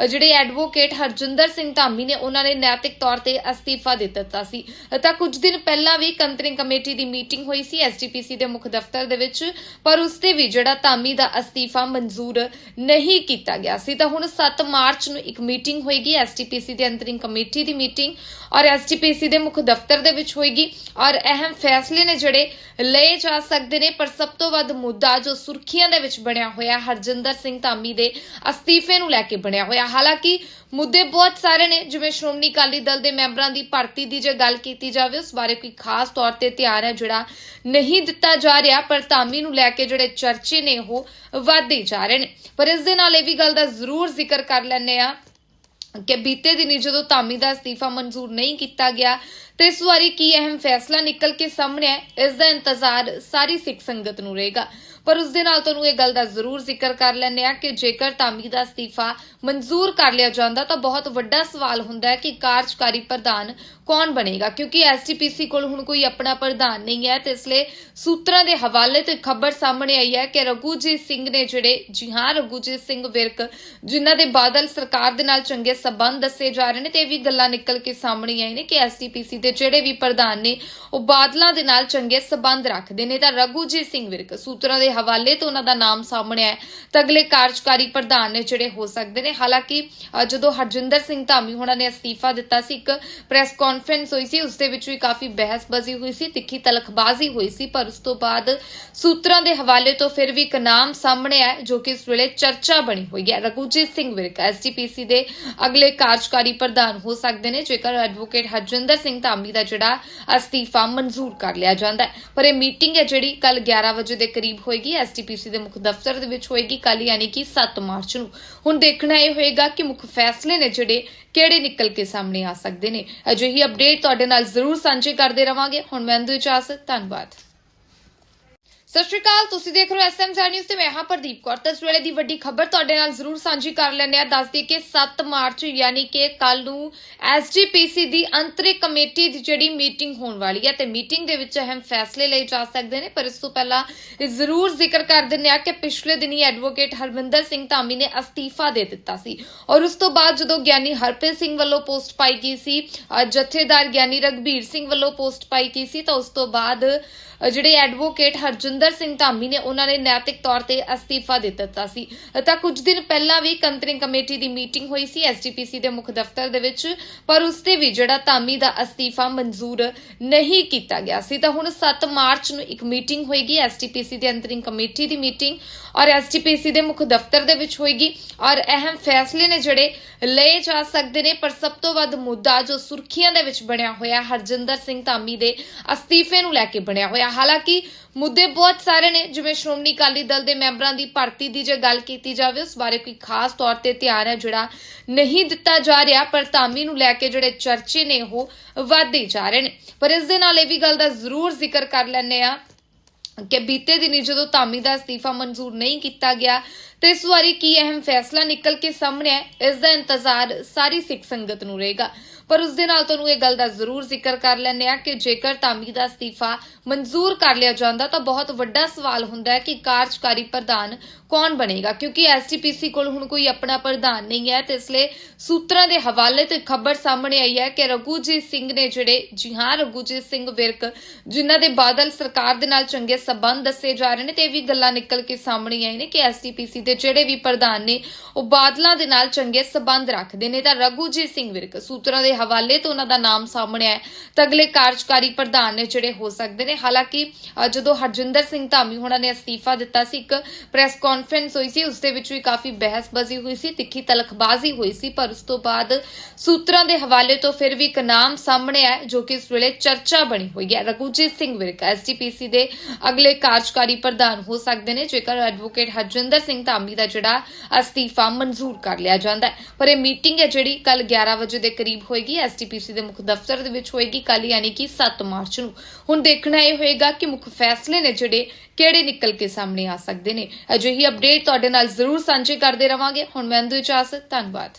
ਜਿਹੜੇ ਐਡਵੋਕੇਟ ਹਰਜਿੰਦਰ ਸਿੰਘ ਧਾਮੀ ਨੇ, ਉਹਨਾਂ ਨੇ ਨੈਤਿਕ ਤੌਰ ਤੇ ਅਸਤੀਫਾ ਦੇ ਦਿੱਤਾ ਸੀ। ਤਾਂ ਕੁਝ ਦਿਨ ਪਹਿਲਾਂ ਵੀ ਕੰਤਰਿੰਗ ਕਮੇਟੀ ਦੀ ਮੀਟਿੰਗ ਹੋਈ ਸੀ ਐਸਜੀਪੀਸੀ ਦੇ ਮੁੱਖ ਦਫ਼ਤਰ ਦੇ ਵਿੱਚ, ਪਰ ਉਸ ਤੇ ਵੀ ਜਿਹੜਾ ਧਾਮੀ ਦਾ ਅਸਤੀਫਾ ਮਨਜ਼ੂਰ ਨਹੀਂ ਕੀਤਾ ਗਿਆ ਸੀ। ਤਾਂ ਹੁਣ 7 ਮਾਰਚ ਨੂੰ ਇੱਕ ਮੀਟਿੰਗ ਹੋਏਗੀ ਐਸਜੀਪੀਸੀ ਦੇ ਅੰਤਰਿੰਗ ਕਮੇਟੀ ਦੀ ਮੀਟਿੰਗ ਔਰ ਐਸਜੀਪੀਸੀ ਦੇ ਮੁੱਖ ਦਫ਼ਤਰ ਦੇ ਵਿੱਚ ਹੋਏਗੀ। ਔਰ ਅਹਿਮ ਫੈਸਲੇ ਨੇ ਜਿਹੜੇ ਲਏ ਜਾ ਸਕਦੇ ਨੇ, ਪਰ ਸਭ ਤੋਂ ਵੱਧ ਮੁੱਦਾ ਜੋ ਸੁਰਖੀਆਂ ਦੇ ਵਿੱਚ ਬਣਿਆ ਹੋਇਆ, ਹਰਜਿੰਦਰ ਸਿੰਘ ਧਾਮੀ ਦੇ ਅਸਤੀਫੇ ਨੂੰ ਲੈ ਕੇ ਬਣਿਆ ਹੋਇਆ ਹਾਲਾਂਕਿ ਮੁੱਦੇ ਬਹੁਤ ਸਾਰੇ ਨੇ, ਜਿਵੇਂ ਸ਼੍ਰੋਮਣੀ ਅਕਾਲੀ ਦਲ ਦੇ ਮੈਂਬਰਾਂ ਦੀ ਭਰਤੀ ਦੀ ਜੇ ਗੱਲ ਕੀਤੀ ਜਾਵੇ, ਉਸ ਬਾਰੇ ਕੋਈ ਖਾਸ ਤੌਰ ਤੇ ਧਿਆਨ ਹੈ ਜਿਹੜਾ ਨਹੀਂ ਦਿੱਤਾ ਜਾ ਰਿਹਾ, ਪਰ ਧਾਮੀ ਨੂੰ ਲੈ ਕੇ ਜਿਹੜੇ ਚਰਚੇ ਨੇ, ਉਹ ਵਧਦੇ ਜਾ ਰਹੇ ਨੇ। ਪਰ ਇਸ ਦੇ ਨਾਲ ਇਹ ਵੀ ਗੱਲ ਦਾ ਜ਼ਰੂਰ ਜ਼ਿਕਰ ਕਰ ਲੈਂਦੇ ਆ ਕਿ ਬੀਤੇ ਦਿਨੀ ਜਦੋਂ ਧਾਮੀ ਦਾ ਅਸਤੀਫਾ ਮਨਜ਼ੂਰ ਨਹੀਂ ਕੀਤਾ ਗਿਆ, ਤੇ ਇਸ ਵਾਰੀ ਕੀ ਅਹਿਮ ਫੈਸਲਾ ਨਿਕਲ ਕੇ ਸਾਹਮਣੇ ਹੈ ਇਸ ਦਾ ਇੰਤਜ਼ਾਰ ਸਾਰੀ ਸਿੱਖ ਸੰਗਤ ਨੂੰ ਰਹੇਗਾ। ਪਰ ਉਸ ਦੇ ਨਾਲ ਤੁਹਾਨੂੰ ਇਹ ਗੱਲ ਦਾ ਜ਼ਰੂਰ ਜ਼ਿਕਰ ਕਰ ਲੈਂਦੇ ਆ ਕਿ ਜੇਕਰ ਧਾਮੀ ਦਾ ਅਸਤੀਫਾ ਮਨਜ਼ੂਰ ਕਰ ਲਿਆ ਜਾਂਦਾ ਤਾਂ ਬਹੁਤ ਵੱਡਾ ਸਵਾਲ ਹੁੰਦਾ ਹੈ ਕਿ ਕਾਰਜਕਾਰੀ ਪ੍ਰਧਾਨ ਕੌਣ ਬਣੇਗਾ? ਕਿਉਂਕਿ ਐਸਟੀਪੀਸੀ ਕੋਲ ਹੁਣ ਕੋਈ ਆਪਣਾ ਪ੍ਰਧਾਨ ਨਹੀਂ ਹੈ, ਤੇ ਇਸ ਲਈ ਸੂਤਰਾਂ ਦੇ ਹਵਾਲੇ ਤੋਂ ਖਬਰ ਸਾਹਮਣੇ ਆਈ ਹੈ ਕਿ ਰਘੂਜੀਤ ਸਿੰਘ ਨੇ ਜਿਹੜੇ, ਜੀ ਹਾਂ, ਰਘੂਜੀਤ ਸਿੰਘ ਵਿਰਕ, ਜਿਨ੍ਹਾਂ ਦੇ ਬਾਦਲ ਸਰਕਾਰ ਦੇ ਨਾਲ ਚੰਗੇ ਸਬੰਧ ਦੱਸੇ ਜਾ ਰਹੇ ਨੇ, ਤੇ ਇਹ ਵੀ ਗੱਲਾਂ ਨਿਕਲ ਕੇ ਸਾਹਮਣੇ ਆਈ ਨੇ ਕਿ ਐਸਟੀਪੀਸੀ ਦੇ ਜਿਹੜੇ ਵੀ ਪ੍ਰਧਾਨ ਨੇ, ਉਹ ਬਾਦਲਾਂ ਦੇ ਨਾਲ ਚੰਗੇ ਸਬੰਧ ਰੱਖਦੇ ਨੇ। ਤਾਂ ਰਘੂਜੀਤ ਸਿੰਘ ਵਿਰਕ, ਸੂਤਰਾਂ ਦੇ ਹਵਾਲੇ ਤੋਂ ਉਹਨਾਂ ਦਾ ਨਾਮ ਸਾਹਮਣੇ ਆਇਆ ਤਾਂ ਅਗਲੇ ਕਾਰਜਕਾਰੀ ਪ੍ਰਧਾਨ ਨੇ ਜਿਹੜੇ ਹੋ ਸਕਦੇ ਨੇ, ਹਾਲਾਂਕਿ ਜਦੋਂ ਹਰਜਿੰਦਰ ਸਿੰਘ ਧਾਮੀ ਹੋਣਾ ਨੇ ਅਸਤੀਫਾ ਦਿੱਤਾ ਸੀ, ਇੱਕ ਪ੍ਰੈਸ ਕਾਨਫਰੰਸ ਹੋਈ ਸੀ, ਉਸ ਦੇ ਵਿੱਚ ਵੀ ਕਾਫੀ ਬਹਿਸਬਾਜ਼ੀ ਹੋਈ ਸੀ, ਤਿੱਖੀ ਤਲਖਬਾਜ਼ੀ ਹੋਈ ਸੀ, ਪਰ ਉਸ ਤੋਂ ਬਾਅਦ ਸੂਤਰਾਂ ਦੇ ਹਵਾਲੇ ਤੋਂ ਫਿਰ ਵੀ ਇੱਕ ਨਾਮ ਸਾਹਮਣੇ ਆਇਆ, ਜੋ ਕਿ ਇਸ ਵੇਲੇ ਚਰਚਾ ਬਣੀ ਹੋਈ ਹੈ। ਰਘੂਜੀਤ ਸਿੰਘ ਵਿਰਕ ਐਸਜੀਪੀਸੀ ਦੇ ਅਗਲੇ ਕਾਰਜਕਾਰੀ ਪ੍ਰਧਾਨ ਹੋ ਸਕਦੇ ਨੇ, ਜੇਕਰ ਐਡਵੋਕੇਟ ਹਰਜਿੰਦਰ ਸਿੰਘ ਧਾਮੀ ਦਾ ਜਿਹੜਾ ਅਸਤੀਫਾ ਮਨਜ਼ੂਰ ਕਰ ਲਿਆ ਜਾਂਦਾ ਹੈ। ਪਰ ਇਹ ਮੀਟਿੰਗ ਹੈ ਜਿਹੜੀ ਕੱਲ 11 ਵਜੇ ਦੇ ਕਰੀਬ ਹੋਏਗੀ ਐਸਟੀਪੀਸੀ ਦੇ ਮੁੱਖ ਦਫ਼ਤਰ ਦੇ ਵਿੱਚ ਹੋਏਗੀ ਕੱਲ ਯਾਨੀ ਕਿ 7 ਮਾਰਚ ਨੂੰ। ਹੁਣ ਦੇਖਣਾ ਇਹ ਹੋਏਗਾ ਕਿ ਮੁੱਖ ਫੈਸਲੇ ਨੇ ਜਿਹੜੇ ਕਿਹੜੇ ਨਿਕਲ ਕੇ ਸਾਹਮਣੇ ਆ ਸਕਦੇ ਨੇ। ਅਜਿਹੀ ਅਪਡੇਟ ਤੁਹਾਡੇ ਨਾਲ ਜ਼ਰੂਰ ਸਾਂਝੇ ਕਰਦੇ ਰਵਾਂਗੇ। ਹੁਣ ਮੈਂ ਅੰਦੂ ਇਜਾਜ਼ਤ ਧੰਨਵਾਦ। ਸਤਿ ਸ਼੍ਰੀ ਅਕਾਲ, ਤੁਸੀਂ ਦੇਖ ਰਹੇ ਹੋ ਐਸਐਮਜੀ ਨਿਊਜ਼ ਤੇ ਮੈਂ ਹਾਂ ਪ੍ਰਦੀਪ ਕੌਰ। ਤਾਂ ਇਸ ਵੇਲੇ ਦੀ ਵੱਡੀ ਖਬਰ ਤੁਹਾਡੇ ਨਾਲ ਜ਼ਰੂਰ ਸਾਂਝੀ ਕਰ ਲੈਂਦੇ ਆ ਦੱਸ ਕਿ 7 ਮਾਰਚ, ਯਾਨੀ ਕਿ ਕੱਲ ਨੂੰ ਐਸਜੀਪੀਸੀ ਦੀ ਅੰਤਰਿਕ ਕਮੇਟੀ ਦੀ ਜਿਹੜੀ ਮੀਟਿੰਗ ਹੋਣ ਵਾਲੀ ਹੈ ਤੇ ਮੀਟਿੰਗ ਦੇ ਵਿੱਚ ਅਹਿਮ ਫੈਸਲੇ ਲਏ ਜਾ ਸਕਦੇ ਨੇ, ਪਰ ਇਸ ਤੋਂ ਪਹਿਲਾਂ ਜ਼ਰੂਰ ਜ਼ਿਕਰ ਕਰ ਦਿੰਦੇ ਆ ਕਿ ਪਿਛਲੇ ਦਿਨੀ ਐਡਵੋਕੇਟ ਹਰਮਿੰਦਰ ਸਿੰਘ ਧਾਮੀ ਨੇ ਅਸਤੀਫਾ ਦੇ ਦਿੱਤਾ ਸੀ। ਔਰ ਉਸ ਤੋਂ ਬਾਅਦ ਜਦੋਂ ਗਿਆਨੀ ਹਰਪ੍ਰੀਤ ਸਿੰਘ ਵੱਲੋਂ ਪੋਸਟ ਪਾਈ ਗਈ ਸੀ ਜਥੇਦਾਰ ਗਿਆਨੀ ਰਗਬੀਰ ਸਿੰਘ ਵੱਲੋਂ ਪੋਸਟ ਪਾਈ ਗਈ ਸੀ, ਤਾਂ ਉਸ ਤੋਂ ਬਾਅਦ ਜਿਹੜੇ ਐਡਵੋਕੇਟ ਹਰਜਿੰਦਰ ਸਿੰਘ ਧਾਮੀ ਨੇ, ਉਹਨਾਂ ਨੇ ਨੈਤਿਕ ਤੌਰ ਤੇ ਅਸਤੀਫਾ ਦੇ ਦਿੱਤਾ ਸੀ। ਤਾਂ ਕੁਝ ਦਿਨ ਪਹਿਲਾਂ ਵੀ ਕੰਤਰਿੰਗ ਕਮੇਟੀ ਦੀ ਮੀਟਿੰਗ ਹੋਈ ਸੀ ਐਸਜੀਪੀਸੀ ਦੇ ਮੁੱਖ ਦਫ਼ਤਰ ਦੇ ਵਿੱਚ, ਪਰ ਉਸ ਤੇ ਵੀ ਜਿਹੜਾ ਧਾਮੀ ਦਾ ਅਸਤੀਫਾ ਮਨਜ਼ੂਰ ਨਹੀਂ ਕੀਤਾ ਗਿਆ ਸੀ। ਤਾਂ ਹੁਣ 7 ਮਾਰਚ ਨੂੰ ਇੱਕ ਮੀਟਿੰਗ ਹੋਏਗੀ ਐਸਜੀਪੀਸੀ ਦੀ ਅੰਤਰਿੰਗ ਕਮੇਟੀ ਦੀ ਮੀਟਿੰਗ ਔਰ ਐਸਜੀਪੀਸੀ ਦੇ ਮੁੱਖ ਦਫ਼ਤਰ ਦੇ ਵਿੱਚ ਹੋਏਗੀ। ਔਰ ਅਹਿਮ ਫੈਸਲੇ ਨੇ ਜਿਹੜੇ ਲਏ ਜਾ ਸਕਦੇ ਨੇ, ਪਰ ਸਭ ਤੋਂ ਵੱਧ ਮੁੱਦਾ ਜੋ ਸੁਰਖੀਆਂ ਦੇ ਵਿੱਚ ਬਣਿਆ ਹੋਇਆ, ਹਰਜਿੰਦਰ ਸਿੰਘ ਧਾਮੀ ਦੇ ਅਸਤੀਫੇ ਨੂੰ ਲੈ ਕੇ ਬਣਿਆ ਹੋਇਆ ਹਾਲਾਂਕਿ ਮੁੱਦੇ ਬਹੁਤ ਸਾਰੇ ਨੇ, ਜਿਵੇਂ ਸ਼੍ਰੋਮਣੀ ਅਕਾਲੀ ਦਲ ਦੇ ਮੈਂਬਰਾਂ ਦੀ ਭਰਤੀ ਦੀ ਜੇ ਗੱਲ ਕੀਤੀ ਜਾਵੇ, ਉਸ ਬਾਰੇ ਕੋਈ ਖਾਸ ਤੌਰ ਤੇ ਧਿਆਨ ਹੈ ਜਿਹੜਾ ਨਹੀਂ ਦਿੱਤਾ ਜਾ ਰਿਹਾ, ਪਰ ਧਾਮੀ ਨੂੰ ਲੈ ਕੇ ਜਿਹੜੇ ਚਰਚੇ ਨੇ, ਉਹ ਵਧਦੇ ਜਾ ਰਹੇ ਨੇ। ਪਰ ਇਸ ਦੇ ਨਾਲ ਇਹ ਵੀ ਗੱਲ ਦਾ ਜ਼ਰੂਰ ਜ਼ਿਕਰ ਕਰ ਲੈਂਦੇ ਆ ਕਿ ਬੀਤੇ ਦਿਨੀ ਜਦੋਂ ਧਾਮੀ ਦਾ ਅਸਤੀਫਾ ਮਨਜ਼ੂਰ ਨਹੀਂ ਕੀਤਾ ਗਿਆ, ਤੇ ਇਸ ਵਾਰੀ ਕੀ ਅਹਿਮ ਫੈਸਲਾ ਨਿਕਲ ਕੇ ਸਾਹਮਣੇ ਹੈ ਇਸ ਦਾ ਇੰਤਜ਼ਾਰ ਸਾਰੀ ਸਿੱਖ ਸੰਗਤ ਨੂੰ ਰਹੇਗਾ। ਪਰ ਉਸ ਦੇ ਨਾਲ ਤੁਹਾਨੂੰ ਇਹ ਗੱਲ ਦਾ ਜ਼ਰੂਰ ਜ਼ਿਕਰ ਕਰ ਲੈਂਦੇ ਆ ਕਿ ਜੇਕਰ ਧਾਮੀ ਦਾ ਅਸਤੀਫਾ ਮਨਜ਼ੂਰ ਕਰ ਲਿਆ ਜਾਂਦਾ ਤਾਂ ਬਹੁਤ ਵੱਡਾ ਸਵਾਲ ਹੁੰਦਾ ਹੈ ਕਿ ਕਾਰਜਕਾਰੀ ਪ੍ਰਧਾਨ ਕੌਣ ਬਣੇਗਾ? ਕਿਉਂਕਿ ਐਸਟੀਪੀਸੀ ਕੋਲ ਹੁਣ ਕੋਈ ਆਪਣਾ ਪ੍ਰਧਾਨ ਨਹੀਂ ਹੈ ਤੇ ਇਸ ਲਈ ਸੂਤਰਾਂ ਦੇ ਹਵਾਲੇ ਤੋਂ ਖਬਰ ਸਾਹਮਣੇ ਆਈ ਹੈ ਕਿ ਰਘੂਜੀਤ ਸਿੰਘ ਨੇ ਜਿਹੜੇ, ਜੀ ਹਾਂ, ਰਘੂਜੀਤ ਸਿੰਘ ਵਿਰਕ, ਜਿਨ੍ਹਾਂ ਦੇ ਬਾਦਲ ਸਰਕਾਰ ਦੇ ਨਾਲ ਚੰਗੇ ਸਬੰਧ ਦੱਸੇ ਜਾ ਰਹੇ ਨੇ ਤੇ ਇਹ ਵੀ ਗੱਲਾਂ ਨਿਕਲ ਕੇ ਸਾਹਮਣੇ ਆਈ ਨੇ ਕਿ ਐਸਟੀਪੀਸੀ ਦੇ ਜਿਹੜੇ ਵੀ ਪ੍ਰਧਾਨ ਨੇ, ਉਹ ਬਾਦਲਾਂ ਦੇ ਨਾਲ ਚੰਗੇ ਸਬੰਧ ਰੱਖਦੇ ਨੇ। ਤਾਂ ਰਘੂਜੀਤ ਸਿੰਘ ਵਿਰਕ, ਸੂਤਰਾਂ ਦੇ ਹਵਾਲੇ ਤੋਂ ਉਹਨਾਂ ਦਾ ਨਾਮ ਸਾਹਮਣੇ ਆਇਆ ਤਾਂ ਅਗਲੇ ਕਾਰਜਕਾਰੀ ਪ੍ਰਧਾਨ ਨੇ ਜਿਹੜੇ ਹੋ ਸਕਦੇ ਨੇ, ਹਾਲਾਂਕਿ ਜਦੋਂ ਹਰਜਿੰਦਰ ਸਿੰਘ ਧਾਮੀ ਹੋਣਾ ਨੇ ਅਸਤੀਫਾ ਦਿੱਤਾ ਸੀ, ਇੱਕ ਪ੍ਰੈਸ ਕਾਨਫਰੰਸ ਹੋਈ ਸੀ ਉਸ ਦੇ ਵਿੱਚ ਵੀ ਕਾਫੀ ਬਹਿਸਬਾਜ਼ੀ ਹੋਈ ਸੀ, ਤਿੱਖੀ ਤਲਖਬਾਜ਼ੀ ਹੋਈ ਸੀ, ਪਰ ਉਸ ਤੋਂ ਬਾਅਦ ਸੂਤਰਾਂ ਦੇ ਹਵਾਲੇ ਤੋਂ ਫਿਰ ਵੀ ਇੱਕ ਨਾਮ ਸਾਹਮਣੇ ਆਇਆ, ਜੋ ਕਿ ਇਸ ਵੇਲੇ ਚਰਚਾ ਬਣੀ ਹੋਈ ਹੈ। ਰਘੂਜੀਤ ਸਿੰਘ ਵਿਰਕ ਐਸਜੀਪੀਸੀ ਦੇ ਅਗਲੇ ਕਾਰਜਕਾਰੀ ਪ੍ਰਧਾਨ ਹੋ ਸਕਦੇ ਨੇ, ਜੇਕਰ ਐਡਵੋਕੇਟ ਹਰਜਿੰਦਰ ਸਿੰਘ ਧਾਮੀ ਦਾ ਜਿਹੜਾ ਅਸਤੀਫਾ ਮਨਜ਼ੂਰ ਕਰ ਲਿਆ ਜਾਂਦਾ ਹੈ। ਪਰ ਇਹ ਮੀਟਿੰਗ ਹੈ ਜਿਹੜੀ ਕੱਲ 11 ਵਜੇ ਦੇ ਕਰੀਬ ਹੋਏਗੀ ਐਸਟੀਪੀਸੀ ਦੇ ਮੁੱਖ ਦਫ਼ਤਰ ਦੇ ਵਿੱਚ ਹੋਏਗੀ ਕੱਲ ਯਾਨੀ ਕਿ 7 ਮਾਰਚ ਨੂੰ। ਹੁਣ ਦੇਖਣਾ ਇਹ ਹੋਏਗਾ ਕਿ ਮੁੱਖ ਫੈਸਲੇ ਨੇ ਜਿਹੜੇ ਕਿਹੜੇ ਨਿਕਲ ਕੇ ਸਾਹਮਣੇ ਆ ਸਕਦੇ ਨੇ? ਅਜਿਹੀ ਅਪਡੇਟ ਤੁਹਾਡੇ ਨਾਲ ਜ਼ਰੂਰ ਸਾਂਝੇ ਕਰਦੇ ਰਵਾਂਗੇ। ਹੁਣ ਮੈਨੂੰ ਇਜਾਜ਼ਤ ਧੰਨਵਾਦ।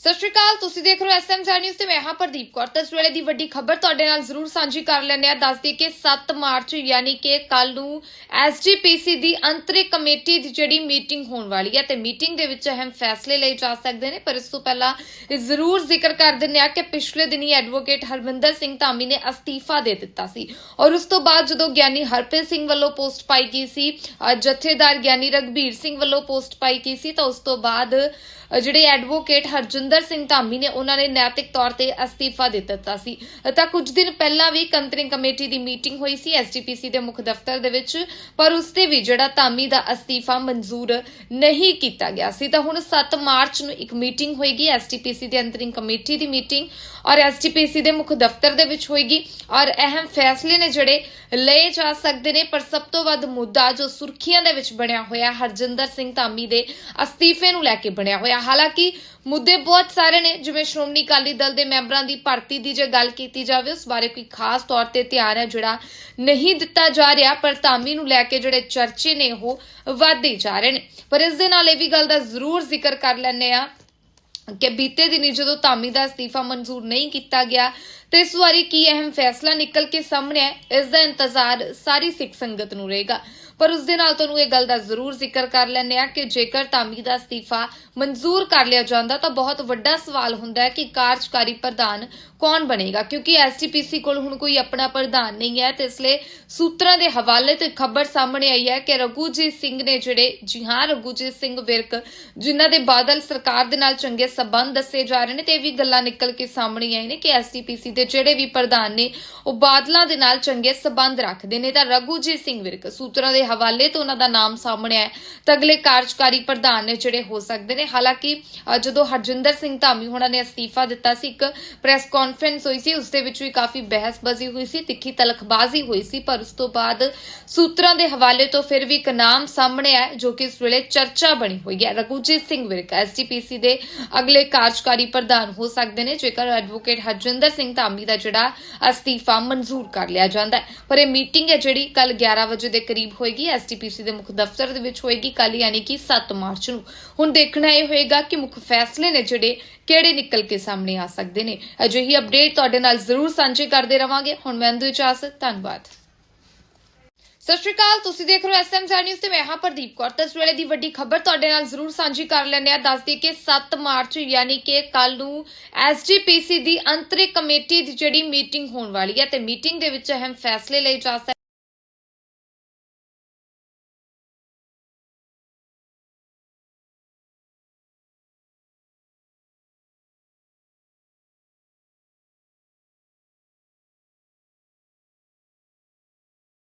ਸਤਿ ਸ਼੍ਰੀ ਅਕਾਲ, ਤੁਸੀਂ ਦੇਖ ਰਹੇ ਹੋ ਐਸਐਮਜੀ ਨਿਊਜ਼ ਤੇ ਮੈਂ ਹਾਂ ਪ੍ਰਦੀਪ ਕੌਰ। ਤਾਂ ਇਸ ਵੇਲੇ ਦੀ ਵੱਡੀ ਖਬਰ ਤੁਹਾਡੇ ਨਾਲ ਜ਼ਰੂਰ ਸਾਂਝੀ ਕਰ ਲੈਂਦੇ ਆ ਦੱਸ ਕਿ 7 ਮਾਰਚ, ਯਾਨੀ ਕਿ ਕੱਲ ਨੂੰ ਐਸਜੀਪੀਸੀ ਦੀ ਅੰਤਰਿਕ ਕਮੇਟੀ ਦੀ ਜਿਹੜੀ ਮੀਟਿੰਗ ਹੋਣ ਵਾਲੀ ਹੈ, ਤੇ ਮੀਟਿੰਗ ਦੇ ਵਿੱਚ ਅਹਿਮ ਫੈਸਲੇ ਲਏ ਜਾ ਸਕਦੇ ਨੇ। ਪਰ ਇਸ ਤੋਂ ਪਹਿਲਾਂ ਜ਼ਰੂਰ ਜ਼ਿਕਰ ਕਰ ਦਿੰਦੇ ਆ ਕਿ ਪਿਛਲੇ ਦਿਨੀ ਐਡਵੋਕੇਟ ਹਰਮਿੰਦਰ ਸਿੰਘ ਧਾਮੀ ਨੇ ਅਸਤੀਫਾ ਦੇ ਦਿੱਤਾ ਸੀ। ਔਰ ਉਸ ਤੋਂ ਬਾਅਦ ਜਦੋਂ ਗਿਆਨੀ ਹਰਪ੍ਰੀਤ ਸਿੰਘ ਵੱਲੋਂ ਪੋਸਟ ਪਾਈ ਗਈ ਸੀ ਜਥੇਦਾਰ ਗਿਆਨੀ ਰਗਬੀਰ ਸਿੰਘ ਵੱਲੋਂ ਪੋਸਟ ਪਾਈ ਗਈ ਸੀ, ਤਾਂ ਉਸ ਤੋਂ ਬਾਅਦ ਜਿਹੜੇ ਐਡਵੋਕੇਟ ਹਰਜਿੰਦਰ ਸਿੰਘ ਧਾਮੀ ਨੇ, ਉਹਨਾਂ ਨੇ ਨੈਤਿਕ ਤੌਰ ਤੇ ਅਸਤੀਫਾ ਦੇ ਦਿੱਤਾ ਸੀ। ਤਾਂ ਕੁਝ ਦਿਨ ਪਹਿਲਾਂ ਵੀ ਕੰਤਰਿੰਗ ਕਮੇਟੀ ਦੀ ਮੀਟਿੰਗ ਹੋਈ ਸੀ ਐਸਜੀਪੀਸੀ ਦੇ ਮੁੱਖ ਦਫ਼ਤਰ ਦੇ ਵਿੱਚ, ਪਰ ਉਸ ਤੇ ਵੀ ਜਿਹੜਾ ਧਾਮੀ ਦਾ ਅਸਤੀਫਾ ਮਨਜ਼ੂਰ ਨਹੀਂ ਕੀਤਾ ਗਿਆ ਸੀ। ਤਾਂ ਹੁਣ 7 ਮਾਰਚ ਨੂੰ ਇੱਕ ਮੀਟਿੰਗ ਹੋਏਗੀ ਐਸਜੀਪੀਸੀ ਦੀ ਅੰਤਰਿੰਗ ਕਮੇਟੀ ਦੀ ਮੀਟਿੰਗ ਔਰ ਐਸਜੀਪੀਸੀ ਦੇ ਮੁੱਖ ਦਫ਼ਤਰ ਦੇ ਵਿੱਚ ਹੋਏਗੀ। ਔਰ ਅਹਿਮ ਫੈਸਲੇ ਨੇ ਜਿਹੜੇ ਲਏ ਜਾ ਸਕਦੇ ਨੇ, ਪਰ ਸਭ ਤੋਂ ਵੱਧ ਮੁੱਦਾ ਜੋ ਸੁਰਖੀਆਂ ਦੇ ਵਿੱਚ ਬਣਿਆ ਹੋਇਆ ਹਰਜਿੰਦਰ ਸਿੰਘ ਧਾਮੀ ਦੇ ਅਸਤੀਫੇ ਨੂੰ ਲੈ ਕੇ ਬਣਿਆ ਹੋਇਆ ਹਾਲਾਂਕਿ ਮੁੱਦੇ ਬਹੁਤ ਸਾਰੇ ਨੇ, ਜਿਵੇਂ ਸ਼੍ਰੋਮਣੀ ਅਕਾਲੀ ਦਲ ਦੇ ਮੈਂਬਰਾਂ ਦੀ ਭਰਤੀ ਦੀ ਜੇ ਗੱਲ ਕੀਤੀ ਜਾਵੇ, ਉਸ ਬਾਰੇ ਕੋਈ ਖਾਸ ਤੌਰ ਤੇ ਧਿਆਨ ਹੈ ਜਿਹੜਾ ਨਹੀਂ ਦਿੱਤਾ ਜਾ ਰਿਹਾ, ਪਰ ਧਾਮੀ ਨੂੰ ਲੈ ਕੇ ਜਿਹੜੇ ਚਰਚੇ ਨੇ, ਉਹ ਵਧਦੇ ਜਾ ਰਹੇ ਨੇ। ਪਰ ਇਸ ਦੇ ਨਾਲ ਇਹ ਵੀ ਗੱਲ ਦਾ ਜ਼ਰੂਰ ਜ਼ਿਕਰ ਕਰ ਲੈਂਦੇ ਆ ਕਿ ਬੀਤੇ ਦਿਨੀ ਜਦੋਂ ਧਾਮੀ ਦਾ ਅਸਤੀਫਾ ਮਨਜ਼ੂਰ ਨਹੀਂ ਕੀਤਾ ਗਿਆ, ਤੇ ਇਸ ਵਾਰੀ ਕੀ ਅਹਿਮ ਫੈਸਲਾ ਨਿਕਲ ਕੇ ਸਾਹਮਣੇ ਹੈ ਇਸ ਦਾ ਇੰਤਜ਼ਾਰ ਸਾਰੀ ਸਿੱਖ ਸੰਗਤ ਨੂੰ ਰਹੇਗਾ। ਪਰ ਉਸ ਦੇ ਨਾਲ ਤੁਹਾਨੂੰ ਇਹ ਗੱਲ ਦਾ ਜ਼ਰੂਰ ਜ਼ਿਕਰ ਕਰ ਲੈਂਦੇ ਆ ਕਿ ਜੇਕਰ ਧਾਮੀ ਦਾ ਅਸਤੀਫਾ ਮਨਜ਼ੂਰ ਕਰ ਲਿਆ ਜਾਂਦਾ ਤਾਂ ਬਹੁਤ ਵੱਡਾ ਸਵਾਲ ਹੁੰਦਾ ਹੈ ਕਿ ਕਾਰਜਕਾਰੀ ਪ੍ਰਧਾਨ ਕੌਣ ਬਣੇਗਾ, ਕਿਉਂਕਿ ਐਸਟੀਪੀਸੀ ਕੋਲ ਹੁਣ ਕੋਈ ਆਪਣਾ ਪ੍ਰਧਾਨ ਨਹੀਂ ਹੈ ਤੇ ਇਸ ਲਈ ਸੂਤਰਾਂ ਦੇ ਹਵਾਲੇ ਤੋਂ ਖਬਰ ਸਾਹਮਣੇ ਆਈ ਹੈ ਕਿ ਰਘੂਜੀਤ ਸਿੰਘ ਨੇ ਜਿਹੜੇ, ਜੀ ਹਾਂ, ਰਘੂਜੀਤ ਸਿੰਘ ਵਿਰਕ, ਜਿਨ੍ਹਾਂ ਦੇ ਬਾਦਲ ਸਰਕਾਰ ਦੇ ਨਾਲ ਚੰਗੇ ਸਬੰਧ ਦੱਸੇ ਜਾ ਰਹੇ ਨੇ ਤੇ ਇਹ ਵੀ ਗੱਲਾਂ ਨਿਕਲ ਕੇ ਸਾਹਮਣੇ ਆਈ ਨੇ ਕਿ ਐਸਟੀਪੀਸੀ ਦੇ ਜਿਹੜੇ ਵੀ ਪ੍ਰਧਾਨ ਨੇ ਉਹ ਬਾਦਲਾਂ ਦੇ ਨਾਲ ਚੰਗੇ ਸਬੰਧ ਰੱਖਦੇ ਨੇ ਤਾਂ ਰਘੂਜੀਤ ਸਿੰਘ ਵਿਰਕ ਸੂਤਰਾਂ ਦੇ ਹਵਾਲੇ ਤੋਂ ਉਹਨਾਂ ਦਾ ਨਾਮ ਸਾਹਮਣੇ ਆਇਆ ਤਾਂ ਅਗਲੇ ਕਾਰਜਕਾਰੀ ਪ੍ਰਧਾਨ ਨੇ ਜਿਹੜੇ ਹੋ ਸਕਦੇ ਨੇ, ਹਾਲਾਂਕਿ ਜਦੋਂ ਹਰਜਿੰਦਰ ਸਿੰਘ ਧਾਮੀ ਹੋਣਾ ਨੇ ਅਸਤੀਫਾ ਦਿੱਤਾ ਸੀ, ਇੱਕ ਪ੍ਰੈਸ ਕਾਨਫਰੰਸ ਹੋਈ ਸੀ, ਉਸ ਦੇ ਵਿੱਚ ਵੀ ਕਾਫੀ ਬਹਿਸਬਾਜ਼ੀ ਹੋਈ ਸੀ, ਤਿੱਖੀ ਤਲਖਬਾਜ਼ੀ ਹੋਈ ਸੀ, ਪਰ ਉਸ ਤੋਂ ਬਾਅਦ ਸੂਤਰਾਂ ਦੇ ਹਵਾਲੇ ਤੋਂ ਫਿਰ ਵੀ ਇੱਕ ਨਾਮ ਸਾਹਮਣੇ ਆਇਆ, ਜੋ ਕਿ ਇਸ ਵੇਲੇ ਚਰਚਾ ਬਣੀ ਹੋਈ ਹੈ। ਰਘੂਜੀਤ ਸਿੰਘ ਵਿਰਕ ਐਸਜੀਪੀਸੀ ਦੇ ਅਗਲੇ ਕਾਰਜਕਾਰੀ ਪ੍ਰਧਾਨ ਹੋ ਸਕਦੇ ਨੇ, ਜੇਕਰ ਐਡਵੋਕੇਟ ਹਰਜਿੰਦਰ ਸਿੰਘ ਧਾਮੀ ਦਾ ਜਿਹੜਾ ਅਸਤੀਫਾ ਮਨਜ਼ੂਰ ਕਰ ਲਿਆ ਜਾਂਦਾ ਹੈ। ਪਰ ਇਹ ਮੀਟਿੰਗ ਹੈ ਜਿਹੜੀ ਕੱਲ 11 ਵਜੇ ਦੇ ਕਰੀਬ ਹੋਏਗੀ। ਐਸਟੀਪੀਸੀ ਦੇ ਮੁੱਖ ਦਫ਼ਤਰ ਦੇ ਵਿੱਚ ਹੋਏਗੀ ਕੱਲ ਯਾਨੀ ਕਿ 7 ਮਾਰਚ ਨੂੰ। ਹੁਣ ਦੇਖਣਾ ਇਹ ਹੋਏਗਾ ਕਿ ਮੁੱਖ ਫੈਸਲੇ ਨੇ ਜਿਹੜੇ, ਕਿਹੜੇ ਨਿਕਲ ਕੇ ਸਾਹਮਣੇ ਆ ਸਕਦੇ ਨੇ। ਅਜਿਹੀ ਅਪਡੇਟ ਤੁਹਾਡੇ ਨਾਲ ਜ਼ਰੂਰ ਸਾਂਝੇ ਕਰਦੇ ਰਵਾਂਗੇ। ਹੁਣ ਮੈਂ ਅੰਦੂ ਇਜਾਜ਼ਤ, ਧੰਨਵਾਦ। ਸਤਿ ਸ਼੍ਰੀ ਅਕਾਲ, ਤੁਸੀਂ ਦੇਖ ਰਹੇ ਹੋ ਐਸਐਮਜੀ ਨਿਊਜ਼ ਤੇ ਮੈਂ ਹਾਂ ਪ੍ਰਦੀਪ ਕੌਰ। ਤੇ ਇਸ ਵੇਲੇ ਦੀ ਵੱਡੀ ਖਬਰ ਤੁਹਾਡੇ ਨਾਲ ਜ਼ਰੂਰ ਸਾਂਝੀ ਕਰ ਲੈਂਦੇ ਆ ਦੱਸ ਦਈਏ ਕਿ 7 ਮਾਰਚ ਯਾਨੀ ਕਿ ਕੱਲ ਨੂੰ ਐਸਜੀਪੀਸੀ ਦੀ ਅੰਤਰਿਕ ਕਮੇਟੀ ਦੀ ਜਿਹੜੀ ਮੀਟਿੰਗ ਹੋਣ ਵਾਲੀ ਹੈ ਤੇ ਮੀਟਿੰਗ ਦੇ ਵਿੱਚ ਅਹਿਮ ਫੈਸਲੇ ਲਏ ਜਾ ਸਕਦੇ